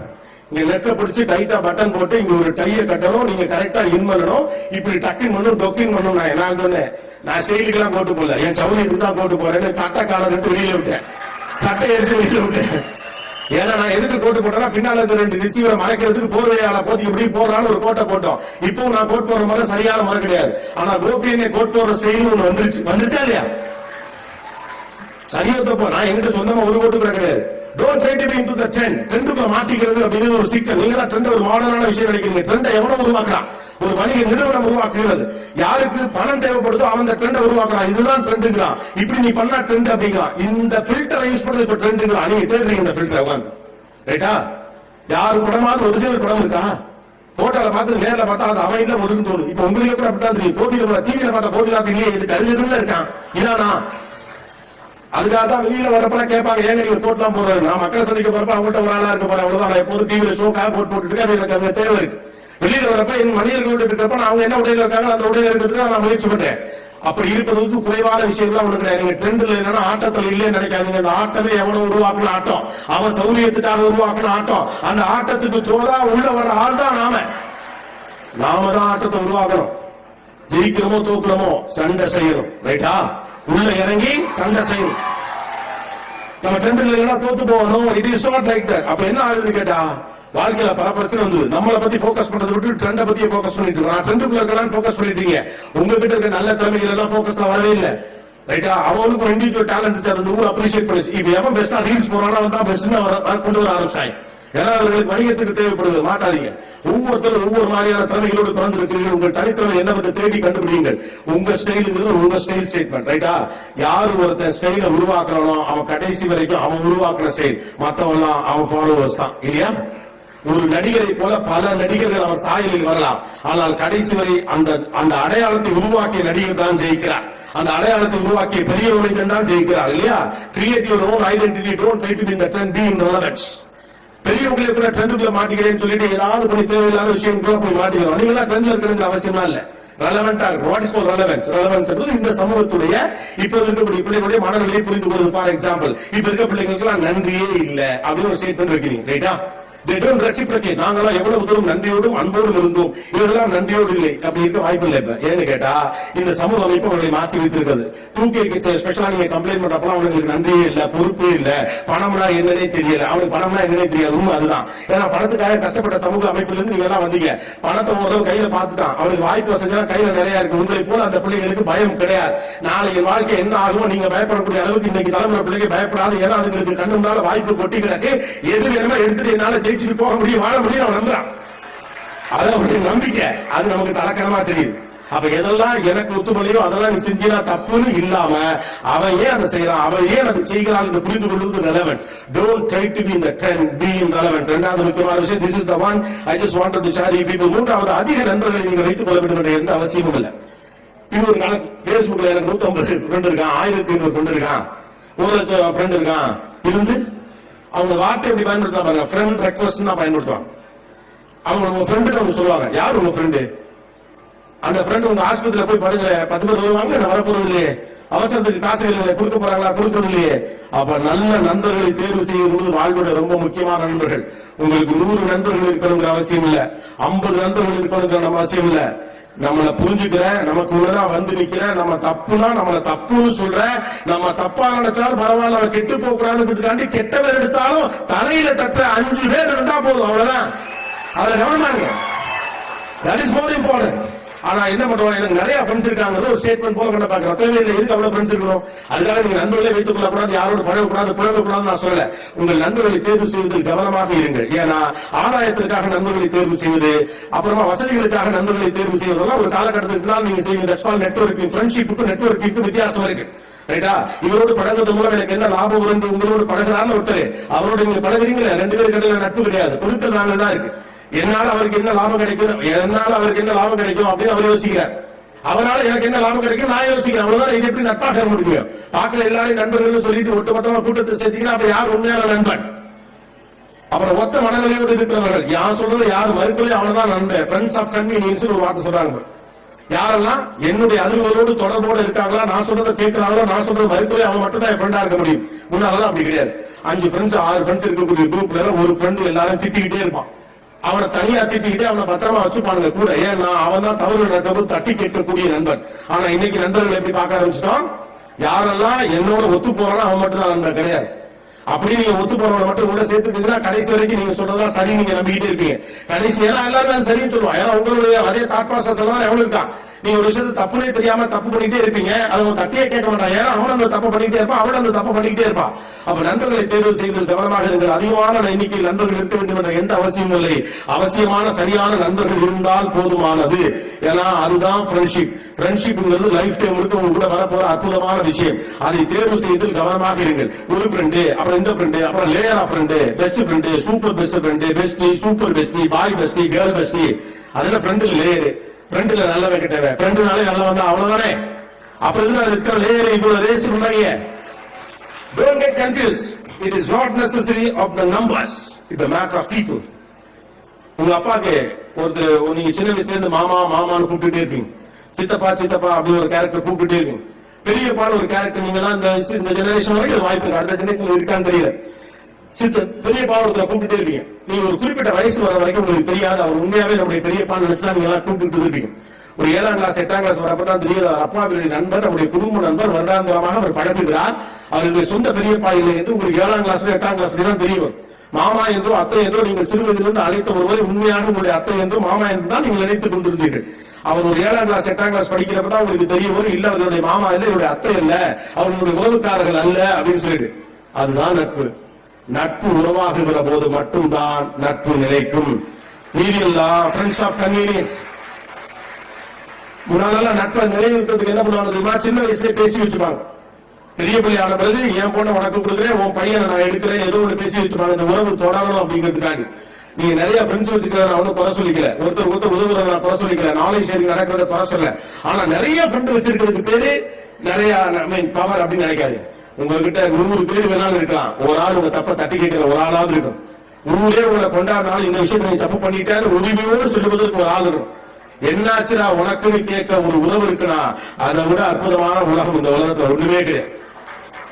இங்க நெட்டை பிடிச்சி டைட்டா பட்டன் போட்டு இங்க ஒரு டைய கட்டணும் நீங்க கரெக்டா இன் பண்ணணும் இப்படி டக்கின் பண்ணணும் டொக்கிங் பண்ணணும் நான் நான் சொன்னேன். நான் ஸ்டைலுக்கு எல்லாம் போட்டு போடல என் சவுளிக்கு தான் போட்டு போறேன்னு சட்டை காலம் எடுத்து வெளியில விட்டேன். சட்டை எடுத்து வெளியில விட்டேன். ஏன்னா நான் எதுக்கு கோட்டு போட்டேன்னா பின்னால இருக்க ரெண்டு ரிசீவரை மறைக்கிறதுக்கு போர்வையால போத்தி இப்படி போடுறான்னு ஒரு கோட்டை போட்டோம். இப்போ நான் கோட் போடுற மாதிரி சரியான முறை கிடையாது. ஆனா கோபியனை கோட் போடுற செயல் ஒண்ணு வந்துருச்சு. வந்துச்சா இல்லையா? சரியா தப்போ நான் எங்கிட்ட சொந்தமா ஒரு கோட்டு கூட கிடையாது. Don't try to be into the trend ட்ரெண்டுக்குள்ள மாட்டிக்கிறது அப்படிங்கிறது ஒரு சிக்கல். நீங்க தான் ட்ரெண்ட் ஒரு மாடர்னான விஷயம் நினைக்கிறீங்க. ட்ரெண்டை எவனோ உருவாக்குறான். ஒரு வணிக நிறுவனம் உருவாக்குகிறது. யாருக்கு பணம் தேவைப்படுதோ அவன் அந்த ட்ரெண்டை உருவாக்குறான். இதுதான் ட்ரெண்டுங்கிறான் இப்படி நீ பண்ணா ட்ரெண்ட் அப்படிங்கிறான். இந்த ஃபில்டரை யூஸ் பண்ணது இப்ப ட்ரெண்டுங்கிறான் நீங்க தேடுறீங்க இந்த ஃபில்டரை உட்காந்து ரைட்டா யாரு படமாவது ஒரிஜினல் படம் இருக்கா? போட்டோல பார்த்து நேரில் பார்த்தா அது அவன் இல்ல ஒழுங்கு தோணும். இப்ப உங்களுக்கு அப்படி அப்படித்தான் தெரியும். கோபியில டிவியில பார்த்தா கோபிநாத் இல்லையே இது கருதுல இருக்கான். இதானா அதுக்காக தான் வெளியில வரப்பெல்லாம் கேட்பாங்க. ஏங்க நீங்க கோட்லாம் போடுறது நான் மக்கள் சந்திக்க போறப்ப அவங்கள்ட்ட ஒரு ஆளா இருக்க போறேன். அவ்வளவுதான். நான் எப்போதும் டிவியில ஷோக்காக போட்டு போட்டுட்டு அது எனக்கு அந்த தேவை இருக்கு. வெளியில வரப்ப என் மனிதர்களோடு இருக்கிறப்ப நான் அவங்க என்ன உடையில இருக்காங்க அந்த உடையில இருக்கிறதுக்கு நான் முயற்சி பண்றேன். அப்படி இருப்பது வந்து குறைவான விஷயங்கள் ஒண்ணு கிடையாது. நீங்க ட்ரெண்ட்ல இல்லைன்னா ஆட்டத்தில் இல்லைன்னு நினைக்காதீங்க. அந்த ஆட்டமே எவ்வளவு உருவாக்குன ஆட்டம். அவன் சௌரியத்துக்காக உருவாக்குன ஆட்டம். அந்த ஆட்டத்துக்கு தோதா உள்ள வர்ற ஆள் தான் நாம. நாம தான் ஆட்டத்தை உருவாக்குறோம் ஜெயிக்கிறோமோ தோக்குறோமோ சண்டை செய்யணும். ரைட்டா உள்ள இறங்கி சண்டை செய்யும். நம்ம ட்ரெண்ட்ல இல்லைன்னா தோத்து போகணும். It is not like that அப்ப என்ன ஆகுது கேட்டா வாழ்க்கையில பல பிரச்சனை வந்து நம்மளை பத்தி போக்கஸ் பண்றதை விட்டு ட்ரெண்டை பத்தி போக்கஸ் பண்ணிட்டு இருக்கோம். நான் ட்ரெண்டுக்குள்ள இருக்கலாம் போக்கஸ் பண்ணிட்டீங்க உங்ககிட்ட இருக்க நல்ல திறமைகள் எல்லாம் போக்கஸ் வரவே இல்லை. ரைட்டா அவனுக்கு இண்டிவிஜுவல் டேலண்ட் இருந்துச்சு. அந்த ஊர் அப்ரிஷியேட் பண்ணி இப்ப எவன் பெஸ்டா ரீல்ஸ் போறானோ அவன் தான் பெஸ்ட் கொண்டு வர ஆரம்பிச்சாங்க ஏன்னா அவர்களுக்கு வணிகத்துக்கு தேவைப்படுது. மாட்டாதீங்க. ஒவ்வொருத்தரும் ஒவ்வொரு மாதிரியான திறமைகளோடு பிறந்திருக்கிறீர்கள். உங்கள் தனித்திறமை என்னவென்று தேடி கண்டுபிடிங்கள் உங்க ஸ்டைலுங்கிறது உங்க ஸ்டைல் ஸ்டேட்மெண்ட் ரைட்டா யாரு ஒருத்தன் ஸ்டைலை உருவாக்குறானோ அவன் கடைசி வரைக்கும் அவன் உருவாக்குற ஸ்டைல் மத்தவெல்லாம் அவன் ஃபாலோவர்ஸ் தான். இல்லையா? ஒரு நடிகரை போல பல நடிகர்கள் அவன் சாயலில் வரலாம். ஆனால் கடைசி வரை அந்த அந்த அடையாளத்தை உருவாக்கிய நடிகர் தான் ஜெயிக்கிறார். அந்த அடையாளத்தை உருவாக்கிய பெரிய மனிதன் தான் ஜெயிக்கிறார். இல்லையா? Create your own identity don't try to be in the then be in relevance பெரியவங்களே கூட ட்ரெண்டுக்குள்ள மாட்டிக்கிறேன்னு சொல்லிட்டு ஏதாவது பண்ணி தேவையில்லாத விஷயங்களுக்குள்ள போய் மாட்டிக்கலாம் நீங்க ட்ரெண்ட்ல இருக்கிறது அவசியமா இல்ல. ரெலவெண்டா இருக்கும் what is call relevance relevance என்பது இந்த சமூகத்துடைய இப்ப இருக்கக்கூடிய பிள்ளைகளுடைய மனநிலையை புரிந்து கொள்வது. ஃபார் எக்ஸாம்பிள் இப்ப இருக்க பிள்ளைங்களுக்கு நன்றியே இல்ல அப்படின்னு ஒரு ஸ்டேட்மெண்ட் வைக்கிறீங்க ரைட்டா they don't reciprocate நாங்கெல்லாம் எவ்வளவு தூரம் நன்றியோடும் அன்போடும் இருந்தோம். இவர்களாம் நன்றியோடு இல்லை அப்படி இருக்க வாய்ப்பு இல்லை இப்ப. ஏன்னு கேட்டா இந்த சமூக அமைப்பு அவர்களை மாற்றி வைத்திருக்கிறது. டூ கே ஸ்பெஷலா நீங்க கம்ப்ளைண்ட் பண்றப்பலாம் அவங்களுக்கு நன்றியே இல்ல பொறுப்பே இல்ல. பணம்னா என்னன்னே தெரியல. அவனுக்கு பணம்னா என்னன்னே தெரியாது. உண்மை அதுதான். ஏன்னா பணத்துக்காக கஷ்டப்பட்ட சமூக அமைப்புல இருந்து நீங்க எல்லாம் வந்தீங்க. பணத்தை ஓரளவு கையில பார்த்துட்டான். அவனுக்கு வாய்ப்பு வசதியா கையில நிறைய இருக்கு. உங்களை போல அந்த பிள்ளைகளுக்கு பயம் கிடையாது. நாளைக்கு வாழ்க்கை என்ன ஆகும் நீங்க பயப்படக்கூடிய அளவுக்கு இன்னைக்கு தலைமுறை பிள்ளைங்க பயப்படாது. ஏன்னா அதுங்களுக்கு கண்ணு முன்னால வாய்ப்பு கொட்டி கிடக்கு. எது வேணுமோ எடுத்துட்டு என்னால ஜெயிச்சுட்டு போக முடியும் வாழ முடியும் அவன் நம்புறான். அது அவனுடைய நம்பிக்கை. அது நமக்கு தலக்கணமா தெரியுது. அப்ப எதெல்லாம் எனக்கு ஒத்துமலையோ அதெல்லாம் நீ செஞ்சினா தப்புன்னு இல்லாம அவன் ஏன் அதை செய்யறான்? அவன் ஏன் அதை செய்கிறான் என்று புரிந்து கொள்வது relevance don't try to be in the then be in relevance ரெண்டாவது முக்கியமான விஷயம் this is the one I just wanted to share people மூன்றாவது அதிக நண்பர்களை நீங்கள் வைத்துக் கொள்ள வேண்டும் என்ற எந்த அவசியமும் இல்லை. இது ஒரு கணக்கு. பேஸ்புக்ல எனக்கு நூத்தி ஐம்பது ஃப்ரெண்ட் இருக்கான் ஆயிரத்தி ஐநூறு ஃப்ரெண்ட் இருக்கான் ஒரு லட்சம் ஃப்ரெண்ட் இருக்கான். இருந்து அவங்க வார்த்தை எப்படி பயன்படுத்தா பாருங்க. ஃப்ரெண்ட் ரெக்வஸ்ட் தான் பயன்படுத்துவாங்க. அவங்க உங்க ஃப்ரெண்டு அவங்க சொல்லுவாங்க. யார் உங்க ஃப்ரெண்டு அந்த ஃப்ரெண்ட் உங்க ஆஸ்பத்திரியில போய் படுங்க பத்து பேர் வருவாங்க நான் வரப்போறது இல்லையே அவசரத்துக்கு காசு இல்லை கொடுக்க போறாங்களா கொடுக்கறது இல்லையே அப்ப நல்ல நண்பர்களை தேர்வு செய்யும் போது வாழ்வோட ரொம்ப முக்கியமான நண்பர்கள். உங்களுக்கு நூறு நண்பர்கள் இருக்கணுங்கிற அவசியம் இல்ல. ஐம்பது நண்பர்கள் இருக்கணுங்கிற அவசியம் இல்லை. நம்மள புரிஞ்சுக்கிற நமக்கு உள்ளதா வந்து நிக்கிற நம்ம தப்புனா நம்மள தப்புன்னு சொல்ற நம்ம தப்பா நினைச்சாலும் பரவாயில்ல அவன் கெட்டு போக கூடாதுங்கிறதுக்காண்டி கெட்ட பேர் எடுத்தாலும் தலையில தட்ட அஞ்சு பேர் இருந்தா போதும் அவ்வளவுதான். அதுல கவனமாங்க தட் இஸ் மோர் இம்பார்ட்டன்ட் ஆனா என்ன பண்ணுவாங்க? எனக்கு நிறைய ஃப்ரெண்ட்ஸ் இருக்காங்கிறது ஒரு ஸ்டேட்மெண்ட் போல பண்ண பாக்குறேன் இல்லை எதுக்கு அவ்வளவு ஃப்ரெண்ட்ஸ் இருக்கணும்? அதுக்காக நீங்க நண்பர்களே வைத்துக் கொள்ளக்கூடாது யாரோட பழகக்கூடாது பழகக்கூடாது நான் சொல்லல. உங்கள் நண்பர்களை தேர்வு செய்வதில் கவனமாக இருங்கள். ஏன்னா ஆதாயத்திற்காக நண்பர்களை தேர்வு செய்வது அப்புறமா வசதிகளுக்காக நண்பர்களை தேர்வு செய்வதெல்லாம் ஒரு காலகட்டத்துக்கு முன்னால் நீங்க செய்வீங்க தட்ஸ் கால் நெட்வொர்க்கிங் ஃப்ரெண்ட்ஷிப்புக்கு நெட்வொர்க்கிங்க்கு வித்தியாசம் இருக்கு. ரைட்டா இவரோடு பழகுறது மூலம் எனக்கு என்ன லாபம் வரும் உங்களோடு பழகிறான்னு ஒருத்தர். அவரோட நீங்க பழகுறீங்களே? ரெண்டு பேருக்கு இடையில நட்பு கிடையாது. பொருட்கள் நாங்கள் தான் இருக்கு. என்னால அவருக்கு என்ன லாபம் கிடைக்கும்? என்னால அவருக்கு என்ன லாபம் கிடைக்கும் அப்படின்னு அவர் யோசிக்கிறார். அவனால எனக்கு என்ன லாபம் கிடைக்கும்? நான் யோசிக்கிறேன். அவ்வளவுதான். இது எப்படி நட்பாக இருக்க முடியும்? பார்க்கல எல்லாரும் நண்பர்கள் சொல்லிட்டு ஒட்டுமொத்தமா கூட்டத்தை சேர்த்தீங்கன்னா அப்ப யார் உண்மையான நண்பன்? அப்புறம் ஒத்த மனநிலையோடு இருக்கிறவர்கள் யார் சொல்றது யார் மறுக்கலையோ அவனதான் நண்பன். ஃப்ரெண்ட்ஸ் ஆஃப் கன்வீனியன்ஸ் ஒரு வார்த்தை சொல்றாங்க. யாரெல்லாம் என்னுடைய அதிர்வுகளோடு தொடர்போடு இருக்காங்களா? நான் சொல்றதை கேட்கிறாங்களோ? நான் சொல்றது மறுக்கலையோ? அவன் மட்டும் தான் என் ஃப்ரெண்டா இருக்க முடியும். முன்னாலதான் அப்படி கிடையாது. அஞ்சு ஃப்ரெண்ட்ஸ் ஆறு ஃப்ரெண்ட்ஸ் இருக்கக்கூடிய குரூப்ல ஒரு ஃப்ரெண்டு எல்லாரும் திட்டிக்கிட்டே இருப்பான். அவனை தனியா திட்டிக்கிட்டே அவனை பத்திரமா வச்சுப்பானுங்க கூட. ஏன்னா அவன் தான் தவறு நடக்கிறது தட்டி கேட்கக்கூடிய நண்பன். ஆனா இன்னைக்கு நண்பர்கள் எப்படி பார்க்க ஆரம்பிச்சிட்டோம்? யாரெல்லாம் என்னோட ஒத்து போறானோ அவன் மட்டும் தான் நண்பன் கிடையாது. அப்படி நீங்க ஒத்து போறவங்க மட்டும் கூட சேர்த்துக்கிட்டீங்கன்னா கடைசி வரைக்கும் நீங்க சொல்றதா சரி நீங்க நம்பிக்கிட்டே இருப்பீங்க. கடைசி ஏன்னா எல்லாரும் சரின்னு சொல்லுவான் ஏன்னா உங்களுடைய அதே தாட் ப்ராசஸ் எல்லாம் எவ்வளவு இருக்கான். நீங்க ஒரு விஷயத்த தப்புனே தெரியாம தப்பு பண்ணிட்டே இருப்பீங்க. அதை அவன் தட்டியே கேட்க மாட்டான். ஏன்னா அவன் அந்த தப்பு பண்ணிட்டே இருப்பான் அவன் அந்த தப்பு பண்ணிக்கிட்டே இருப்பான் அப்ப நண்பர்களை தேர்வு செய்து கவனமாக இருங்கள். அதிகமான எண்ணிக்கையில் நண்பர்கள் இருக்க வேண்டும் என்ற எந்த அவசியமும் இல்லை. அவசியமான சரியான நண்பர்கள் இருந்தால் போதுமானது. ஏன்னா அதுதான் ஃப்ரெண்ட்ஷிப் ஃப்ரெண்ட்ஷிப்ங்கிறது லைஃப் டைம் முழுக்க உங்க கூட வரப்போற அற்புதமான விஷயம். அதை தேர்வு செய்து கவனமாக இருங்கள். ஒரு ஃப்ரெண்டு அப்புறம் இந்த ஃப்ரெண்டு அப்புறம் layer of friend best friend super best friend bestie super bestie boy bestie girl bestie அதுல ஃப்ரெண்டு லேயரு ஃப்ரெண்டுல நல்லவன் கிட்டவன் ஃப்ரெண்டுனாலே நல்லவன் தான் அவ்வளவுதானே? அப்புறம் இதுல இருக்கிற லேயர் இவ்வளவு ரேஸ் பண்ணாங்க Don't get confused. It is not necessary of the numbers. It's a matter of people. உங்க அப்பாக்கு ஒருத்தர் நீங்க சின்ன வயசுல இருந்து மாமா மாமான்னு கூப்பிட்டுட்டே இருப்பீங்க. சித்தப்பா சித்தப்பா அப்படின்னு ஒரு கேரக்டர் கூப்பிட்டுட்டே இருப்பீங்க. பெரியப்பான்னு ஒரு கேரக்டர் நீங்க தான் இந்த ஜெனரேஷன் வரைக்கும் வாய்ப்பு இருக்கு அடுத்த ஜெனரேஷன் இருக்கான்னு தெரியல. சித்த பெரியப்பா ஒருத்தர் கூப்பிட்டுட்டே இருப்பீங்க. நீங்க ஒரு குறிப்பிட்ட வயசு வர வரைக்கும் உங்களுக்கு தெரியாது. அவர் உண்மையாவே நம்முடைய பெரியப்பான்னு நினைச்சா நீங்க எல்லாம் கூப்பிட்டு இருப்பீங்க. ஒரு ஏழாம் கிளாஸ் எட்டாம் கிளாஸ் வரப்பதான் தெரியுது அவர் அப்பாவுடைய நண்பர் நம்முடைய குடும்ப நண்பர் வருடாந்திரமாக அவர் பழகுகிறார். அவருடைய சொந்த பெரியப்பா இல்லை என்று உங்களுக்கு ஏழாம் கிளாஸ்ல எட்டாம் கிளாஸ்ல தான் தெரியும். மாமா என்றோ அத்தை என்றோ நீங்கள் சிறுவயதிலிருந்து அழைத்த ஒருவரை உண்மையாக உங்களுடைய அத்தை என்றோ மாமா என்று தான் நீங்கள் நினைத்துக் கொண்டிருந்தீர்கள். அவர் ஒரு ஏழாம் கிளாஸ் எட்டாம் கிளாஸ் படிக்கிறப்ப தான் உங்களுக்கு தெரிய வரும் இல்ல அவருடைய மாமா இல்ல இவருடைய அத்தை இல்ல அவர்களுடைய உறவுக்காரர்கள் அல்ல அப்படின்னு சொல்லிட்டு. அதுதான் நட்பு. நட்பு உறவாகுகிற போது மட்டும்தான் நட்பு நிலைக்கும். மீதியெல்லாம் ஃப்ரெண்ட்ஸ் ஆஃப் கன்வீனியன்ஸ் முன்னாலெல்லாம் நட்பை நிலைநிறுத்ததுக்கு என்ன பண்ணுவாங்க சின்ன வயசுல பேசி வச்சுப்பாங்க. பெரிய பிள்ளை ஆன பிறகு என் பொண்ணை உனக்கு கொடுக்குறேன் உன் பையனை நான் எடுக்கிறேன் ஏதோ ஒன்று பேசி வச்சுப்பாங்க. இந்த உறவு தொடரணும் அப்படிங்கிறதுக்காக நீங்க நிறைய ஃப்ரெண்ட்ஸ் வச்சுக்கிறத நான் ஒன்றும் குறை சொல்லிக்கல. ஒருத்தர் ஒருத்தர் உதவுறத நான் குறை சொல்லிக்கல. நாலேஜ் ஷேரிங் நடக்கிறத குறை சொல்ல ஆனா நிறைய ஃப்ரெண்ட் வச்சிருக்கிறதுக்கு பேரு நிறைய மீன் பவர் அப்படின்னு நினைக்காது உங்ககிட்ட நூறு பேர் வேணாலும் இருக்கலாம். ஒரு ஆள் உங்க தப்ப தட்டி கேட்கிற ஒரு ஆளாவது இருக்கும் ஊரே உங்களை கொண்டாடினாலும் இந்த விஷயத்தை நீ தப்பு பண்ணிட்டாரு உரிமையோடு சொல்லுவதற்கு ஒரு ஆள் இருக்கும் என்னாச்சுடா உனக்குன்னு கேட்க ஒரு உறவு இருக்குன்னா அதை விட அற்புதமான உலகம் இந்த உலகத்துல ஒண்ணுமே கிடையாது.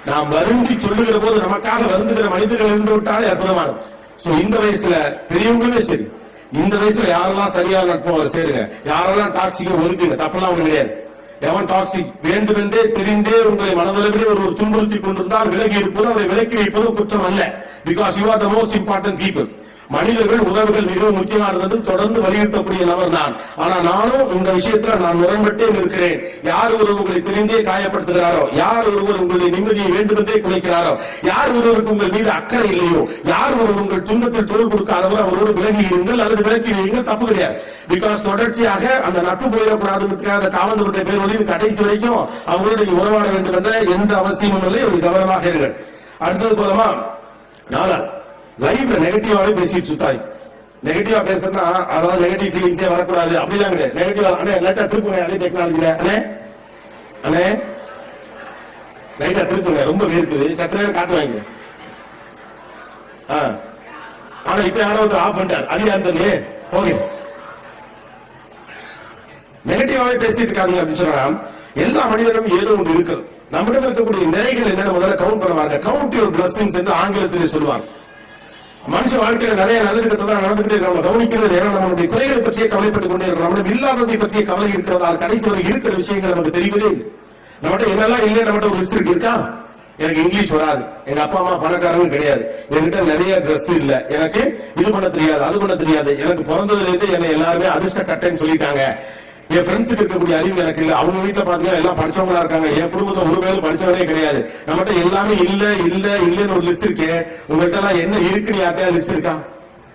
நாம் வருந்தி சொல்லுகிற போது நமக்காக வருந்துகிற மனிதர்கள் இருந்து விட்டாலே அற்புதமானது. சோ இந்த வயசுல பெரியவங்களுமே சரி. இந்த வயசுல யாரெல்லாம் சரியான நட்பம் சேருங்க. யாரெல்லாம் டாக்ஸிக்க ஒதுக்குங்க? தப்பெல்லாம் ஒண்ணு கிடையாது. எவன் டாக்ஸிக் வேண்டுமென்றே தெரிந்தே உங்களை மனதளவிலே ஒரு ஒரு துன்புறுத்தி கொண்டிருந்தால் விலகி இருப்பது அவரை விலக்கி வைப்பது குற்றம் அல்ல. Because you are the most important people மனிதர்கள் உறவுகள் மிகவும் முக்கியமானது. தொடர்ந்து வலியுறுத்தக்கூடிய நபர் நான். ஆனா நானும் இந்த விஷயத்துல நான் முரண்பட்டே இருக்கிறேன். யார் ஒருவர் உங்களை தெரிந்தே காயப்படுத்துகிறாரோ? யார் ஒருவர் உங்களுடைய நிம்மதியை வேண்டுமென்றே குலைக்கிறாரோ? யார் ஒருவருக்கு உங்கள் மீது அக்கறை இல்லையோ? யார் ஒருவர் உங்கள் துன்பத்தில் தோல் கொடுக்காதவர்? அவரோடு விலகி இருங்கள் அல்லது விலக்கி வையுங்கள். தப்பு கிடையாது. பிகாஸ் தொடர்ச்சியாக அந்த நட்பு போயிடக்கூடாதுன்றதுக்காக காவல்துறை காவல்துறையுடைய பேர் வழி கடைசி வரைக்கும் அவங்களோட உறவாட வேண்டும் என்ற எந்த அவசியமும் இல்லை. ஒரு கவனமாக இருங்கள். அடுத்தது போலமா? நாலா லைஃப்ல நெகட்டிவாவே பேசிட்டு சுத்தாய். நெகட்டிவா பேசுறதுனா அதாவது நெகட்டிவ் ஃபீலிங்ஸே வரக்கூடாது. அப்படிதான் கிடையாது. நெகட்டிவா அண்ணே லைட்டா திருப்புங்க அதே டெக்னாலஜில அண்ணே அண்ணே லைட்டா திருப்புங்க. ரொம்ப வேர்க்குது. சத்த நேரம் காட்டுவாங்க ஆ. ஆனா இப்ப யாரோ ஒருத்தர் ஆஃப் பண்ணிட்டார். அது யார் தெரியல ஓகே. நெகட்டிவாவே பேசிட்டு இருக்காங்க அப்படின்னு சொன்னா எல்லா மனிதனும் ஏதோ ஒன்று இருக்கிறது நம்மிடம் இருக்கக்கூடிய நிறைகள் என்னன்னு முதல்ல கவுண்ட் பண்ணுவாங்க. கவுண்ட் யுவர் பிளஸிங்ஸ் என்று ஆங்கிலத்திலே சொல்லுவாங்க. மனுஷ வாழ்க்கையில நிறைய நல்லது கெட்டதா நடந்துட்டு இருக்க நம்ம கவனிக்கிறது ஏன்னா நம்மளுடைய குறைகளை பற்றியே கவலைப்பட்டுக் கொண்டே இருக்கிறோம். நம்மளுடைய இல்லாததை பற்றிய கவலை இருக்கிறதால் கடைசி வரை இருக்கிற விஷயங்கள் நமக்கு தெரியவே நம்மகிட்ட என்னெல்லாம் இல்லை நம்மகிட்ட ஒரு லிஸ்ட் இருக்கா? எனக்கு இங்கிலீஷ் வராது. எங்க அப்பா அம்மா பணக்காரங்க கிடையாது. என்கிட்ட நிறைய ட்ரெஸ் இல்ல. எனக்கு இது பண்ண தெரியாது அது பண்ண தெரியாது. எனக்கு பிறந்ததுல இருந்து என்னை எல்லாருமே அதிர்ஷ்ட கட்டைன்னு சொல்லிட்டாங்க. என் ஃப்ரெண்ட்ஸுக்கு இருக்கக்கூடிய அறிவு எனக்கு இல்லை. அவங்க வீட்டில் பார்த்தீங்கன்னா எல்லாம் படிச்சவங்களா இருக்காங்க. என் குடும்பத்தை ஒரு பேரும் படிச்சவனே கிடையாது. நம்மகிட்ட எல்லாமே இல்ல இல்ல இல்லைன்னு ஒரு லிஸ்ட் இருக்கு. உங்ககிட்ட எல்லாம் என்ன இருக்குன்னு யார்கிட்டயா லிஸ்ட் இருக்கா?